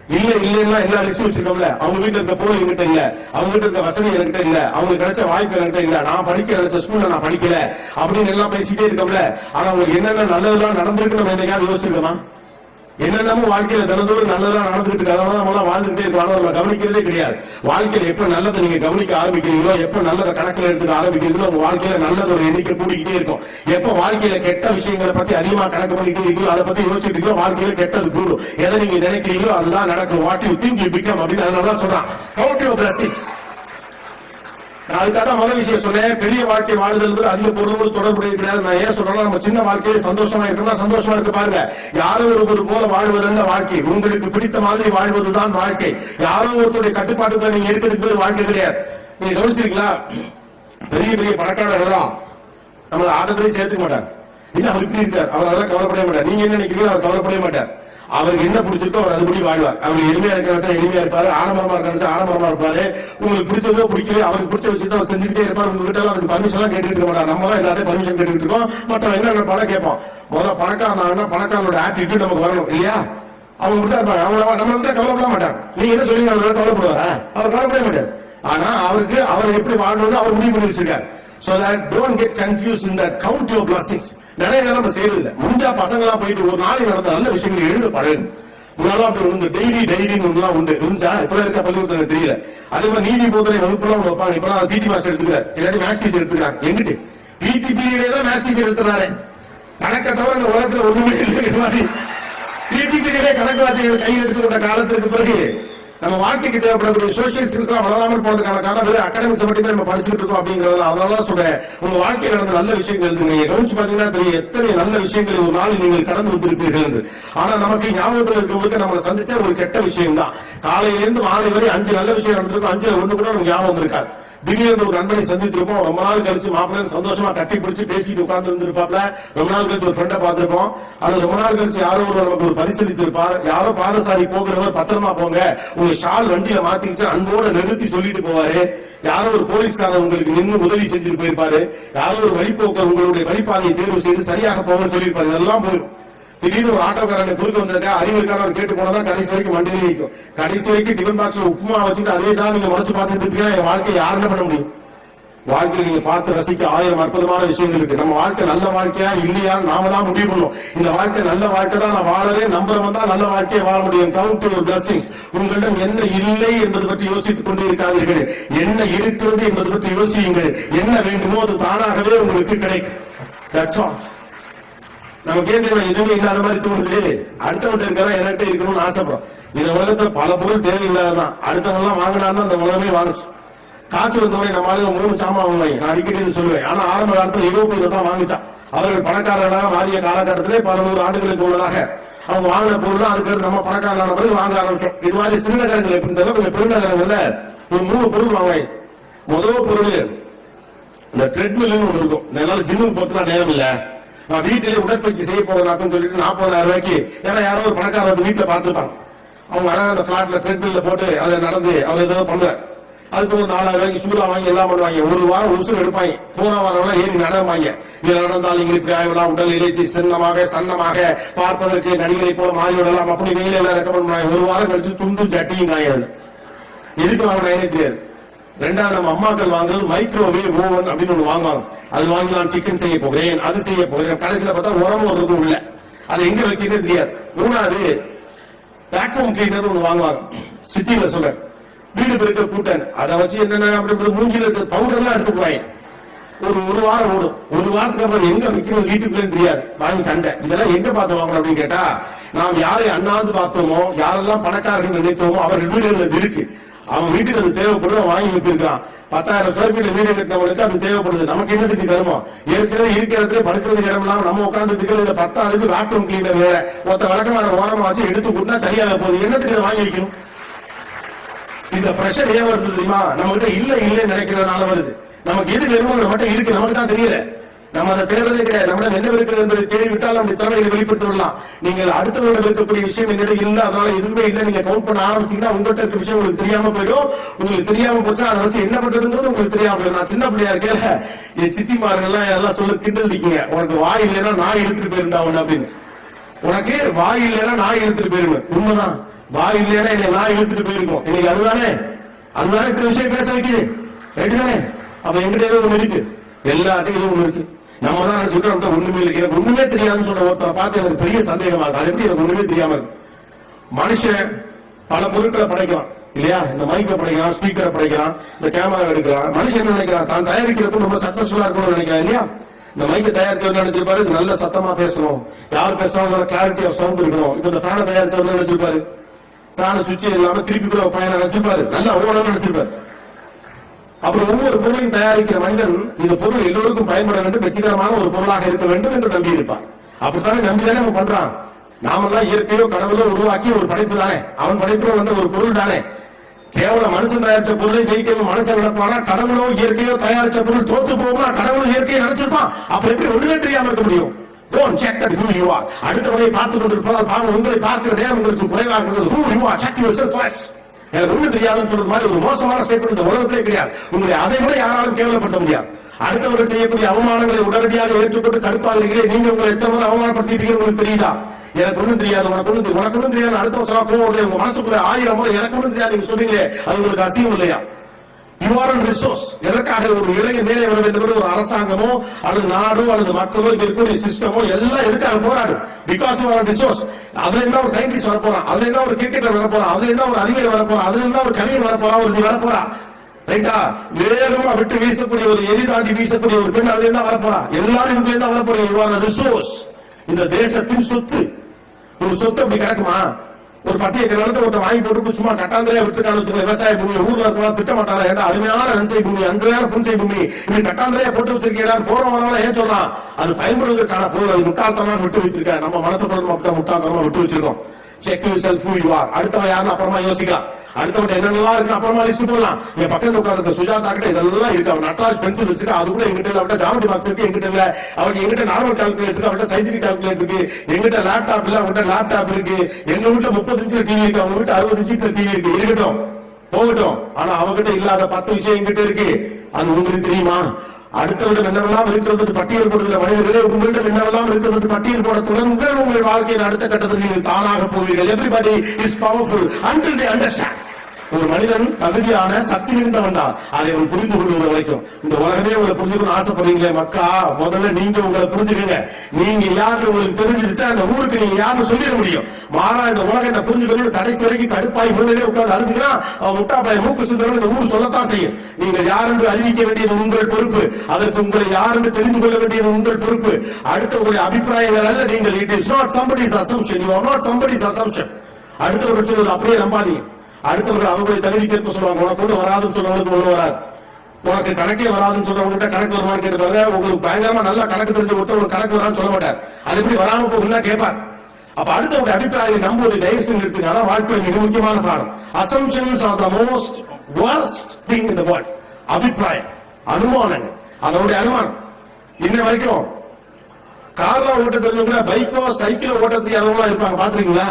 இல்ல இல்லன்னா எல்லா லிஸ்ட் வச்சிருக்கோம்ல? அவங்க வீட்டுல இருக்க பொருள் என்கிட்ட இல்ல. அவங்க கிட்ட இருக்க வசதி என்கிட்ட இல்ல. அவங்க கிடைச்ச வாய்ப்பு என்கிட்ட இல்ல. நான் படிக்க நினைச்ச ஸ்கூல்ல நான் படிக்கல. அப்படின்னு எல்லாம் பேசிட்டே இருக்கோம்ல. ஆனா உங்களுக்கு என்னென்ன நல்லதெல்லாம் நடந்திருக்கு நம்ம என்னைக்காவது யோசிச்சிருக்கோமா? என்னென்னமோ வாழ்க்கையில தினத்தோடு நல்லதா நடந்துட்டு இருக்கு அதனால நம்ம வாழ்ந்துட்டே இருக்கோம். நம்ம கவனிக்கிறதே கிடையாது. வாழ்க்கையில எப்ப நல்லதை நீங்க கவனிக்க ஆரம்பிக்கிறீங்களோ எப்ப நல்லதை கணக்கில் எடுத்துக்க ஆரம்பிக்கிறீங்களோ உங்க வாழ்க்கையில நல்லதோட எண்ணிக்கை கூடிக்கிட்டே இருக்கும். எப்ப வாழ்க்கையில கெட்ட விஷயங்களை பத்தி அதிகமா கணக்கு பண்ணிட்டு இருக்கீங்களோ அதை பத்தி யோசிச்சுட்டு இருக்கீங்களோ வாழ்க்கையில கெட்டது கூடும். எதை நீங்க நினைக்கிறீங்களோ அதுதான் நடக்கும். What you think you become அப்படின்னு அதனாலதான் சொல்றான். கவுண்ட் நான் அதுக்காக தான் முதல் விஷயம் சொன்னேன். பெரிய வாழ்க்கை வாழ்தல் அதிக பொருளோடு தொடர்புடைய கிடையாது. நான் ஏன் சொல்றேன் நம்ம சின்ன வாழ்க்கையை சந்தோஷமா இருக்கணும் சந்தோஷமா இருக்கு பாருங்க. யாரோ ஒருவர் போல வாழ்வதல்ல வாழ்க்கை? உங்களுக்கு பிடித்த மாதிரி வாழ்வதுதான் வாழ்க்கை. யாரோ ஒருத்தருடைய கட்டுப்பாட்டுக்குள்ள நீங்க இருக்கிறதுக்கு பேர் வாழ்க்கை கிடையாது. நீங்க கவனிச்சிருக்கீங்களா? பெரிய பெரிய பணக்காரர்கள்லாம் நம்மள ஆட்டத்திலேயே சேர்த்துக்க மாட்டார் இல்ல அவர் இப்படி இருக்கார். அவர் அதெல்லாம் கவலைப்படவே மாட்டார். நீங்க என்ன நினைக்கிறீங்களோ அவர் கவலைப்படவே மாட்டார். அவருக்கு என்ன பிடிச்சிருக்கோ அவர் அதுபடி வாழ்வார். அவர் எளிமையா இருக்கிறதா எளிமையா இருப்பாரு ஆடம்பரமா இருக்கிறதா ஆடம்பரமா இருப்பாரு. உங்களுக்கு பிடிச்சதோ பிடிக்கல அவருக்கு பிடிச்ச விஷயத்த அவர் செஞ்சுட்டே இருப்பார். உங்ககிட்ட அவருக்கு அதுக்கு பர்மிஷன் தான் கேட்டுட்டு இருக்க மாட்டார். நம்ம தான் எல்லாத்தையும் பர்மிஷன் கேட்டுட்டு இருக்கோம். மற்ற என்ன பணம் கேட்போம்? முதல்ல பணக்காரனா பணக்காரனோட ஆட்டிடியூட் நமக்கு வரணும். இல்லையா? அவங்க விட்டா இருப்பாங்க. அவங்க நம்ம வந்து கவலைப்பட மாட்டாங்க. நீங்க என்ன சொல்லுங்க அவர் கவலைப்படுவாரா? அவர் கவலைப்பட மாட்டார். ஆனா அவருக்கு அவர் எப்படி வாழணும்னு அவர் முடிவு பண்ணி வச்சிருக்காரு. So that don't get confused in that count your blessings. நிறைய நேரம் நம்ம செய்யறது முடிஞ்சா பசங்க எல்லாம் போயிட்டு ஒரு நாளைக்கு நடந்த நல்ல விஷயங்களை எழுத பழகும் முன்னாலும் அப்படி வந்து டெய்லி டைரின்னு ஒண்ணுலாம் உண்டு. இருந்துச்சா? இப்ப இருக்க பள்ளிக்கூடத்துல தெரியல. அதே மாதிரி நீதி போதனை வகுப்புலாம் ஒண்ணு வைப்பாங்க இப்ப பிடி மாஸ்டர் எடுத்துக்கிறார் இல்லாட்டி மேக்ஸ் டீச்சர் எடுத்துக்கிறாங்க. எங்கிட்டு? பிடி பீரியடே தான் மேக்ஸ் டீச்சர் எடுத்துறாரு. கணக்க தவிர இந்த உலகத்துல ஒண்ணுமே இல்லைங்கிற மாதிரி. பிடி பீரியடே கணக்கு வார்த்தைகள் கையில் எடுத்துக்கிட்ட காலத்திற்கு பிறகு நம்ம வாழ்க்கைக்கு தேவைப்படக்கூடிய சோசியல் ஸ்கில்ஸ் எல்லாம் வளராமல் போறதுக்கான காரணம் வெறும் அகாடமிக்ஸ் மட்டுமே நம்ம படிச்சுட்டு இருக்கோம் அப்படிங்கறதுல. அதனால தான் சொல்றேன் உங்க வாழ்க்கையில் நடந்த நல்ல விஷயங்கள் நீங்க கவனிச்சு பாத்தீங்கன்னா தெரியும் எத்தனை நல்ல விஷயங்களை ஒரு நாள் நீங்கள் கடந்து வந்திருப்பீர்கள் என்று. ஆனா நமக்கு ஞாபகத்தில் இருக்கிறவங்களுக்கு நம்மளை சந்திச்ச ஒரு கெட்ட விஷயம் தான் காலையில இருந்து மாலை வரை அஞ்சு நல்ல விஷயம் நடந்திருக்கும். அஞ்சு ஒண்ணு கூட நமக்கு ஞாபகம் இருக்காது. திடீர்னு ஒரு நண்பனை சந்தித்திருப்போம். ரொம்ப நாள் கழிச்சு மாப்பிள்ளை சந்தோஷமா கட்டி பிடிச்சு பேசிட்டு உட்கார்ந்து இருந்திருப்பாப்ல. ரொம்ப நாள் கழிச்சு ஒரு ஃப்ரெண்டை பார்த்திருப்போம். அது ரொம்ப நாள் கழிச்சு யாரோ ஒரு நமக்கு ஒரு பரிசீலித்திருப்பார் யாரோ பாதசாரி போகிறவர் பத்திரமா போங்க. உங்க ஷால் வண்டியில மாத்திக்கிச்சு அன்போட நிறுத்தி சொல்லிட்டு போவாரு. யாரோ ஒரு போலீஸ்காரர் உங்களுக்கு நின்று உதவி செஞ்சுட்டு போயிருப்பாரு. யாரோ ஒரு வழிபோக்கர் உங்களுடைய வழிபாதையை தேர்வு செய்து சரியாக போகணும்னு சொல்லியிருப்பாரு. இதெல்லாம் போயிடும். திடீர்னு ஒரு ஆட்டோக்காரனை குறுக்க வந்ததுக்கா அறிவு இருக்கானவர் கேட்டு போனதான் கடைசி வரைக்கும் வண்டியில நிற்கும். கடைசி வரைக்கும் டிஃபன் பாக்ஸ்ல உப்புமா வச்சுட்டு அதே தான் நீங்க உடச்சு பார்த்துட்டு இருப்பீங்கன்னா என் வாழ்க்கையை யாருன்னு பண்ண முடியும். வாழ்க்கையில் நீங்க பார்த்து ரசிக்க ஆயிரம் அற்புதமான விஷயங்கள் இருக்கு. நம்ம வாழ்க்கை நல்ல வாழ்க்கையா இல்லையா? நாம தான் முடிவு பண்ணும் இந்த வாழ்க்கை நல்ல வாழ்க்கை தான் நான் வாழவே நம்புறவன் தான் நல்ல வாழ்க்கையை வாழ முடியும். கவுண்ட் யுவர் பிளஸிங்ஸ் உங்களிடம் என்ன இல்லை என்பது பற்றி யோசித்துக் கொண்டே இருக்காதீர்கள். என்ன இருக்கிறது என்பது பற்றி யோசியுங்கள். என்ன வேண்டுமோ அது தானாகவே உங்களுக்கு கிடைக்கும். That's all. நமக்கு ஏன் தெரியும் எதுவுமே இல்லாத மாதிரி தோணுது. அடுத்தவன் இருக்கிற என்கிட்ட இருக்கணும்னு ஆசைப்படும் இந்த உலகத்துல பல பொருள் தேவையில்லாததான் அடுத்தவன் எல்லாம் வாங்கினாலும் அந்த உலகமே வாங்குச்சு. காசு வந்தவரை நம்ம ஆளுங்க மூணு சாமான் வாங்குவாங்க நான் அடிக்கடி சொல்லுவேன். ஆனா ஆரம்ப காலத்துல யூரோப்பியில தான் வாங்கிச்சான். அவர்கள் பணக்காரர்களாக மாறிய காலகட்டத்திலே பல நூறு ஆண்டுகளுக்கு உள்ளதாக அவங்க வாங்கின பொருள் அதுக்கு நம்ம பணக்காரரான பிறகு வாங்க ஆரம்பிச்சோம். இது மாதிரி சிறுநகரங்கள் எப்படி இருந்தாலும் கொஞ்சம் பெருநகரங்கள்ல ஒரு மூணு பொருள் வாங்குவாங்க முதல் பொருள் இந்த ட்ரெட்மில்னு ஒன்று இருக்கும். என்னால ஜிம்முக்கு போறதுலாம் நேரம் இல்லை. நான் வீட்டிலே உடற்பயிற்சி செய்ய போறேனாக்கும் சொல்லிட்டு நாற்பதாயிரம் ரூபாய்க்கு ஏன்னா யாரோ ஒரு பணக்காரர் வந்து வீட்டுல பார்த்துப்பாங்க. அவங்க அழகா அந்த பிளாட்ல ட்ரெட்மில்ல போட்டு அதை நடந்து அவர் ஏதோ பண்ணுவார். அதுக்கு ஒரு நாலாயிரம் ரூபாய்க்கு சூடா வாங்கி எல்லாம் பண்ணுவாங்க. ஒரு வாரம் உசுறு எடுப்பாங்க. போன வாரம் ஏறி நடவாங்க இதில் நடந்தால் இங்க இப்படி உடல் இழைத்து சின்னமாக சன்னமாக பார்ப்பதற்கு நடிகரை போல மாறி விடலாம் அப்படி நீங்களே எல்லாம் ரெக்கமெண்ட் பண்ணுவாங்க. ஒரு வாரம் கழிச்சு துண்டும் சட்டியும் காயாது. எதுக்கு வாங்கினாங்கன்னே தெரியாது. ரெண்டாவது நம்ம அம்மாக்கள் வாங்குறது மைக்ரோவேவ் ஓவன் அப்படின்னு ஒண்ணு வாங்குவாங்க. அது வாங்கி நான் சிக்கன் செய்ய போகிறேன் அது செய்ய போகிறேன். கடைசியில பார்த்தா உரமும் இருக்கும் உள்ள. அது எங்க வைக்கிறது தெரியாது. மூணாவது வேக்யூம் கிளீனர் ஒண்ணு வாங்குவாங்க. சிட்டியில சொல்றேன். வீடு பெருக்க கூட்டன். அதை வச்சு என்னென்ன அப்படி இப்படி மூஞ்சில இருக்க பவுடர் எல்லாம் எடுத்துக்குவாங்க ஒரு ஒரு வாரம் ஓடும். ஒரு வாரத்துக்கு அப்புறம் எங்க விற்கிறது வீட்டுக்குள்ளே தெரியாது. வாங்கி சண்டை. இதெல்லாம் எங்க பார்த்து வாங்கணும் அப்படின்னு கேட்டா நாம் யாரை அண்ணாந்து பார்த்தோமோ யாரெல்லாம் பணக்காரர்கள் நினைத்தோமோ அவர்கள் வீடுகள் இருக்கு. அவன் வீட்டுக்கு அது தேவைப்படுது வாங்கி வச்சிருக்கான். பத்தாயிரம் ஸ்கொயர் ஃபீட் வீடு கட்டினவனுக்கு அது தேவைப்படுது. நமக்கு என்னதுக்கு கருமம்? ஏற்கனவே இருக்கிற இடத்துல படுக்கிறதுக்கு இடம் இல்லாம நம்ம உட்கார்ந்து இதுல பத்தாவதுக்கு வேக்யூம் கிளீனர் வேற. ஒருத்த வழக்கமான ஓரமா வச்சு எடுத்து கொடுத்தா சரியாக போகுது. என்னத்துக்கு இதை வாங்கி வைக்கணும்? இந்த பிரஷர் ஏன் வருது தெரியுமா? நம்ம கிட்ட இல்ல இல்ல நினைக்கிறதுனால வருது. நமக்கு எது வேணுமோ மட்டும் இருக்கு. நமக்கு தான் தெரியல. நம்ம அதை தேடுறதே கிடையாது. நம்மிடம் என்ன இருக்கிறது என்பதை தேடி விட்டால் நம்ம திறமைகளை வெளிப்படுத்தி விடலாம் நீங்கள் அடுத்தவர்கள் இருக்கக்கூடிய விஷயம் என்னிடம் இல்லை அதனால எதுவுமே இல்லை. நீங்க கவுண்ட் பண்ண ஆரம்பிச்சீங்கன்னா உங்கள்கிட்ட இருக்க விஷயம் உங்களுக்கு தெரியாம போயிடும். உங்களுக்கு தெரியாம போச்சா அதை வச்சு என்ன பண்றதுங்கிறது உங்களுக்கு தெரியாம போயிடும். நான் சின்ன பிள்ளையா இருக்கேன் என் சித்திமார்கள்லாம் எல்லாம் சொல்ல கிண்டல் நிக்கீங்க உனக்கு வாய் இல்லைன்னா நான் இழுத்துட்டு போயிருந்தா அவன் அப்படின்னு. உனக்கு வாய் இல்லைன்னா நான் இழுத்துட்டு போயிருவேன் உண்மைதான். வாய் இல்லைன்னா என்னை நான் இழுத்துட்டு போயிருக்கோம். இன்னைக்கு அதுதானே? அதுதானே இந்த விஷயம் பேச வைக்குது. ரைட்டு தானே அப்ப எங்கிட்ட ஏதோ ஒண்ணு இருக்கு. எல்லாத்தையும் ஏதோ ஒண்ணு இருக்கு. நம்ம தான் நினைச்சுக்கிறோம் நம்மகிட்ட ஒண்ணுமே இல்லை. எனக்கு ஒண்ணுமே தெரியாதுன்னு சொல்ற ஒருத்தரை பார்த்து எனக்கு பெரிய சந்தேகமா இருக்கு. அது எப்படி எனக்கு ஒண்ணுமே தெரியாம இருக்கு? மனுஷன் பல பொருட்களை படைக்கலாம் இல்லையா? இந்த மைக்கை படைக்கலாம் ஸ்பீக்கரை படைக்கலாம் இந்த கேமரா எடுக்கலாம் மனுஷன் என்ன நினைக்கிறான்? தான் தயாரிக்கிறப்ப ரொம்ப சக்சஸ்ஃபுல்லா இருக்கணும்னு நினைக்கிறான் இல்லையா? இந்த மைக்கை தயாரிச்சவர் நினைச்சிருப்பாரு நல்ல சத்தமா பேசணும். யார் பேசினாலும் கிளாரிட்டி ஆஃப் சவுண்ட் இருக்கணும். இப்ப இந்த ஃபேனை தயாரிச்சவர் நினைச்சிருப்பாரு. ஃபேனை சுவிட்ச் இல்லாம திருப்பி கூட பையனை நினைச்சிருப்பாரு. நல்லா ஓடணும்னு நினைச்சிருப்பாரு. அப்புறம் ஒவ்வொரு பொருளையும் தயாரிக்கிற மனிதன் இந்த பொருள் எல்லோருக்கும் பயன்பட வேண்டும் வெற்றிகரமான ஒரு பொருளாக இருக்க வேண்டும் என்று நம்பி இருப்பான் அப்படித்தானே நம்பிதானே அவன் பண்றான்? நாமெல்லாம் இயற்கையோ கடவுளோ உருவாக்கி ஒரு படைப்பு தானே. அவன் படைப்புல வந்த ஒரு பொருள் தானே. கேவலம் மனுஷன் தயாரிச்ச பொருளை ஜெயிக்கணும் மனுஷன் நடப்பானா? கடவுளோ இயற்கையோ தயாரிச்ச பொருள் தோத்து போகுமா? கடவுளும் இயற்கையை நினைச்சிருப்பான். அப்ப எப்படி ஒண்ணுமே தெரியாம இருக்க முடியும்? Don't check that who you are. அடுத்தவரை பார்த்துக் கொண்டிருப்பதால் பாவம் உங்களை பார்க்கிற நேரம் உங்களுக்கு குறைவாக இருக்கிறது. எனக்கு ஒண்ணு தெரியாதுன்னு சொல்றது மாதிரி ஒரு மோசமான ஸ்டேட்மெண்ட் இந்த உலகத்திலே கிடையாது. உங்களை அதை விட யாராலும் கேவலப்படுத்த முடியாது. அடுத்தவர்கள் செய்யக்கூடிய அவமானங்களை உடனடியாக ஏற்றுக்கொண்டு கடுப்பாகிறீர்களே நீங்க உங்களை எத்தனை முறை அவமானப்படுத்திட்டீங்க உங்களுக்கு தெரியுதா? எனக்கு ஒண்ணும் தெரியாது உனக்கு ஒண்ணு உனக்கு ஒண்ணும் தெரியாது அடுத்த வருஷம் கோவம் உங்க மனசுக்குள்ள ஆயிரம் முறை எனக்கு ஒண்ணும் தெரியாது நீங்க சொன்னீங்களே அது உங்களுக்கு அசியம் இல்லையா? யூ ரிசோர்ஸ் எதற்காக ஒரு இளைஞர் மேலே வர வேண்டும் ஒரு அரசாங்கமோ அல்லது நாடோ அல்லது மக்களோ இருக்கக்கூடிய சிஸ்டமோ எல்லாம் எதுக்காக போராடும் பிகாஸ் யூ ரிசோர்ஸ் அதுல இருந்தா ஒரு சயின்டிஸ்ட் வர போறான் அதுல இருந்தா ஒரு கிரிக்கெட்டர் வர போறான் அதுல இருந்தா ஒரு அறிஞர் வர போறான் அதுல இருந்தா ஒரு கவிஞர் வர போறான் ஒரு வர போறான் ரைட்டா வேகமா விட்டு வீசக்கூடிய ஒரு எரி தாண்டி வீசக்கூடிய ஒரு பெண் அதுல இருந்தா வர போறான் எல்லாரும் இதுல இருந்தா வர போறீங்க யூ ரிசோர்ஸ் இந்த தேசத்தின் சொத்து. ஒரு சொத்து அப்படி கிடக்குமா? ஒரு பத்து ஏக்கர் ஒருத்த வாங்கி போட்டு சும்மா கட்டாந்தரையா விட்டுருக்கான்னு விவசாய பூமி ஊர்ல இருக்கலாம் திட்ட மாட்டாங்க. ஏன்னா அருமையான நன்சை பூமி அஞ்சலான புன்சை பூமி இப்படி கட்டாந்தரையா போட்டு வச்சிருக்கேன் போறோம் வரலாம் ஏன் சொல்றான்? அது பயன்படுவதற்கான பொருள் அது முட்டாள்தனமா விட்டு வச்சிருக்காரு நம்ம மனசு பொருள் மட்டும் முட்டாள்தனமா விட்டு வச்சிருக்கோம். Check you self you are அடுத்தவன் யாருன்னு அப்புறமா யோசிக்கலாம். அடுத்தவங்க என்னெல்லாம் இருக்கு அப்புறமா லிஸ்ட் போடலாம். என் பக்கத்துல உட்காந்து சுஜாதா கிட்ட இதெல்லாம் இருக்கு. அவன் நட்ராஜ் பென்சில் வச்சுட்டு அது கூட எங்கிட்ட இல்ல. அவட்ட ஜாமெட்ரி பாக்ஸ் இருக்கு. எங்கிட்ட இல்ல. அவன் எங்கிட்ட நார்மல் கால்குலேட் இருக்கு. அவட்ட சயின்டிபிக் கால்குலேட் இருக்கு. எங்கிட்ட லேப்டாப் இல்ல. அவன்கிட்ட லேப்டாப் இருக்கு. எங்க வீட்டுல முப்பது இன்ச்சு டிவி இருக்கு. அவங்க வீட்டு அறுபது இன்ச்சு டிவி இருக்கு. இருக்கட்டும். போகட்டும். ஆனா அவகிட்ட இல்லாத பத்து விஷயம் எங்கிட்ட இருக்கு. அது உங்களுக்கு தெரியுமா? அடுத்தவரிடம் என்னவெல்லாம் இருக்கிறது பட்டியல் போடுகிற மனிதர்களே உங்களிடம் என்னவெல்லாம் இருக்கிறது பட்டியல் போட தொடர்ந்து உங்கள் வாழ்க்கையின் அடுத்த கட்டத்தில் நீங்கள் தானாக போவீர்கள். Everybody is powerful until they understand ஒரு மனிதன் தகுதியான சக்தி மிகுந்தவன் தான். அதை அவன் புரிந்து கொள்வது வரைக்கும். இந்த உலகமே உங்களை புரிஞ்சுக்கணும் ஆசைப்படுறீங்களே மக்கா. முதல்ல நீங்க உங்களை புரிஞ்சுக்கங்க. நீங்க யாரு உங்களுக்கு தெரிஞ்சிருச்சு அந்த ஊருக்கு நீங்க யாருன்னு சொல்லிட முடியும். மாறா இந்த உலகத்தை புரிஞ்சுக்கணும் கடைசி வரைக்கும் கடுப்பாய் முன்னாடியே உட்கார்ந்து அழுதுனா அவன் முட்டாப்பாய் மூக்கு சுந்தரம் இந்த ஊர் சொல்லத்தான் செய்யும். நீங்கள் யார் என்று அறிவிக்க வேண்டியது உங்கள் பொறுப்பு. அதற்கு உங்களை யாருன்னு தெரிந்து கொள்ள வேண்டியது உங்கள் பொறுப்பு. அடுத்த உங்களுடைய அபிப்பிராயங்கள் அல்ல நீங்கள். It is not somebody's assumption. You are not somebody's assumption. அடுத்தவர்கள் சொல்வது அப்படியே நம்பாதீங்க. அடுத்தவர்கள் அவங்களை தகுதி கேட்க சொல்லுவாங்க. உனக்கு ஒண்ணு வராதுன்னு சொல்றவங்களுக்கு ஒண்ணு வராது. உனக்கு கணக்கே வராதுன்னு சொல்றவங்க கணக்கு வருமானு கேட்டுருக்காங்க உங்களுக்கு பயங்கரமா நல்லா கணக்கு தெரிஞ்ச ஒருத்தர் உங்களுக்கு கணக்கு வரான்னு சொல்ல மாட்டார். அது எப்படி வராம போகுதுன்னா கேட்பார். அப்ப அடுத்தவங்க அபிப்பிராயம் நம்புவது தயவு செஞ்சு எடுத்துங்க வாழ்க்கையில் மிக முக்கியமான பாடம். Assumptions are the most worst thing in the world. அபிப்பிராயம் அனுமானங்கள் அதோடைய அனுமானம். இன்ன வரைக்கும் கார்ல ஓட்ட தெரிஞ்சவங்க பைக்கோ சைக்கிளோ ஓட்டத்துக்கு தெரியாதவங்களா இருப்பாங்க. பாத்துருக்கீங்களா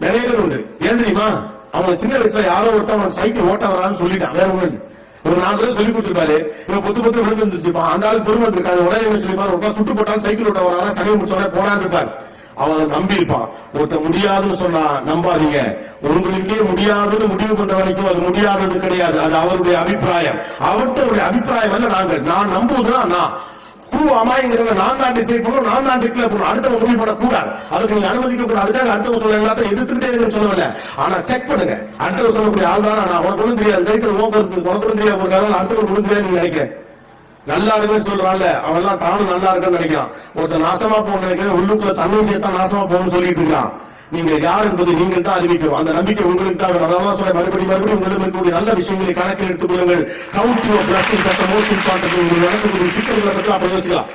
நிறைய பேர் உண்டு. ஏன் தெரியுமா? அவன் சின்ன வயசுல யாரோ ஒருத்தன் அவன் சைக்கிள் ஓட்ட வரான்னு சொல்லிட்டான். வேற ஒண்ணு ஒரு நாலு தடவை சொல்லி கொடுத்துருப்பாரு இவன் பொத்து பொத்து விழுந்து இருந்துச்சு. அந்த ஆள் பெருமை இருக்காது உடனே சொல்லிப்பாரு ஒருத்தன் சுட்டு போட்டாலும் சைக்கிள் ஓட்ட வரானா சனி முடிச்சவன போடான்னு இருப்பாரு அவன் அதை நம்பி இருப்பான் ஒருத்தன் முடியாதுன்னு சொன்னா நம்பாதீங்க. உங்களுக்கே முடியாதுன்னு முடிவு பண்ற வரைக்கும் அது முடியாதது கிடையாது. அது அவருடைய அபிப்பிராயம். அவர்த்தருடைய அபிப்பிராயம் அல்ல நாங்கள். நான் நம்புவதுதான் நான். ஹூ அமாய்ங்கிறத நான் தான் டிசைட் பண்ணணும் நான் தான் டிக்ளேர் பண்ணணும். அடுத்தவங்க முடிவு பண்ணக்கூடாது அதுக்கு நீங்க அனுமதிக்க கூடாது அதுக்காக அடுத்தவங்க சொல்ல எல்லாத்தையும் எதிர்த்துட்டே இருக்குன்னு சொல்லவில்ல. ஆனா செக் பண்ணுங்க. அடுத்தவங்க சொல்லக்கூடிய ஆள் தான் நான். உனக்கு ஒண்ணும் தெரியாது. ரைட்டு ஓக்கிறது உனக்கு ஒண்ணும் தெரியாது ஒரு காலம் அடுத்தவங்க ஒண்ணும் தெரியாது நினைக்கிறேன். நல்லா இருக்குன்னு சொல்றான்ல. அவன் எல்லாம் தானும் நல்லா இருக்குன்னு நினைக்கிறான். ஒருத்தர் நாசமா போகணும்னு நினைக்கிறேன். உள்ளுக்குள்ள தண்ணி சேர்த்தா நாசமா போகணும்னு சொல்லிட்டு இருக்கான். நீங்க யார் என்பது நீங்கள் தான் அறிவிக்கும் அந்த நம்பிக்கை உங்களுக்கு தான். வேணும் அதான் சொல்ல மறுபடியும் மறுபடியும் உங்களிடம் இருக்கக்கூடிய நல்ல விஷயங்களை கணக்கில் எடுத்துக் கொள்ளுங்கள். Count your blessing most important உங்களுக்கு நடக்கக்கூடிய சிக்கல்களை பற்றி அப்படி யோசிக்கலாம்.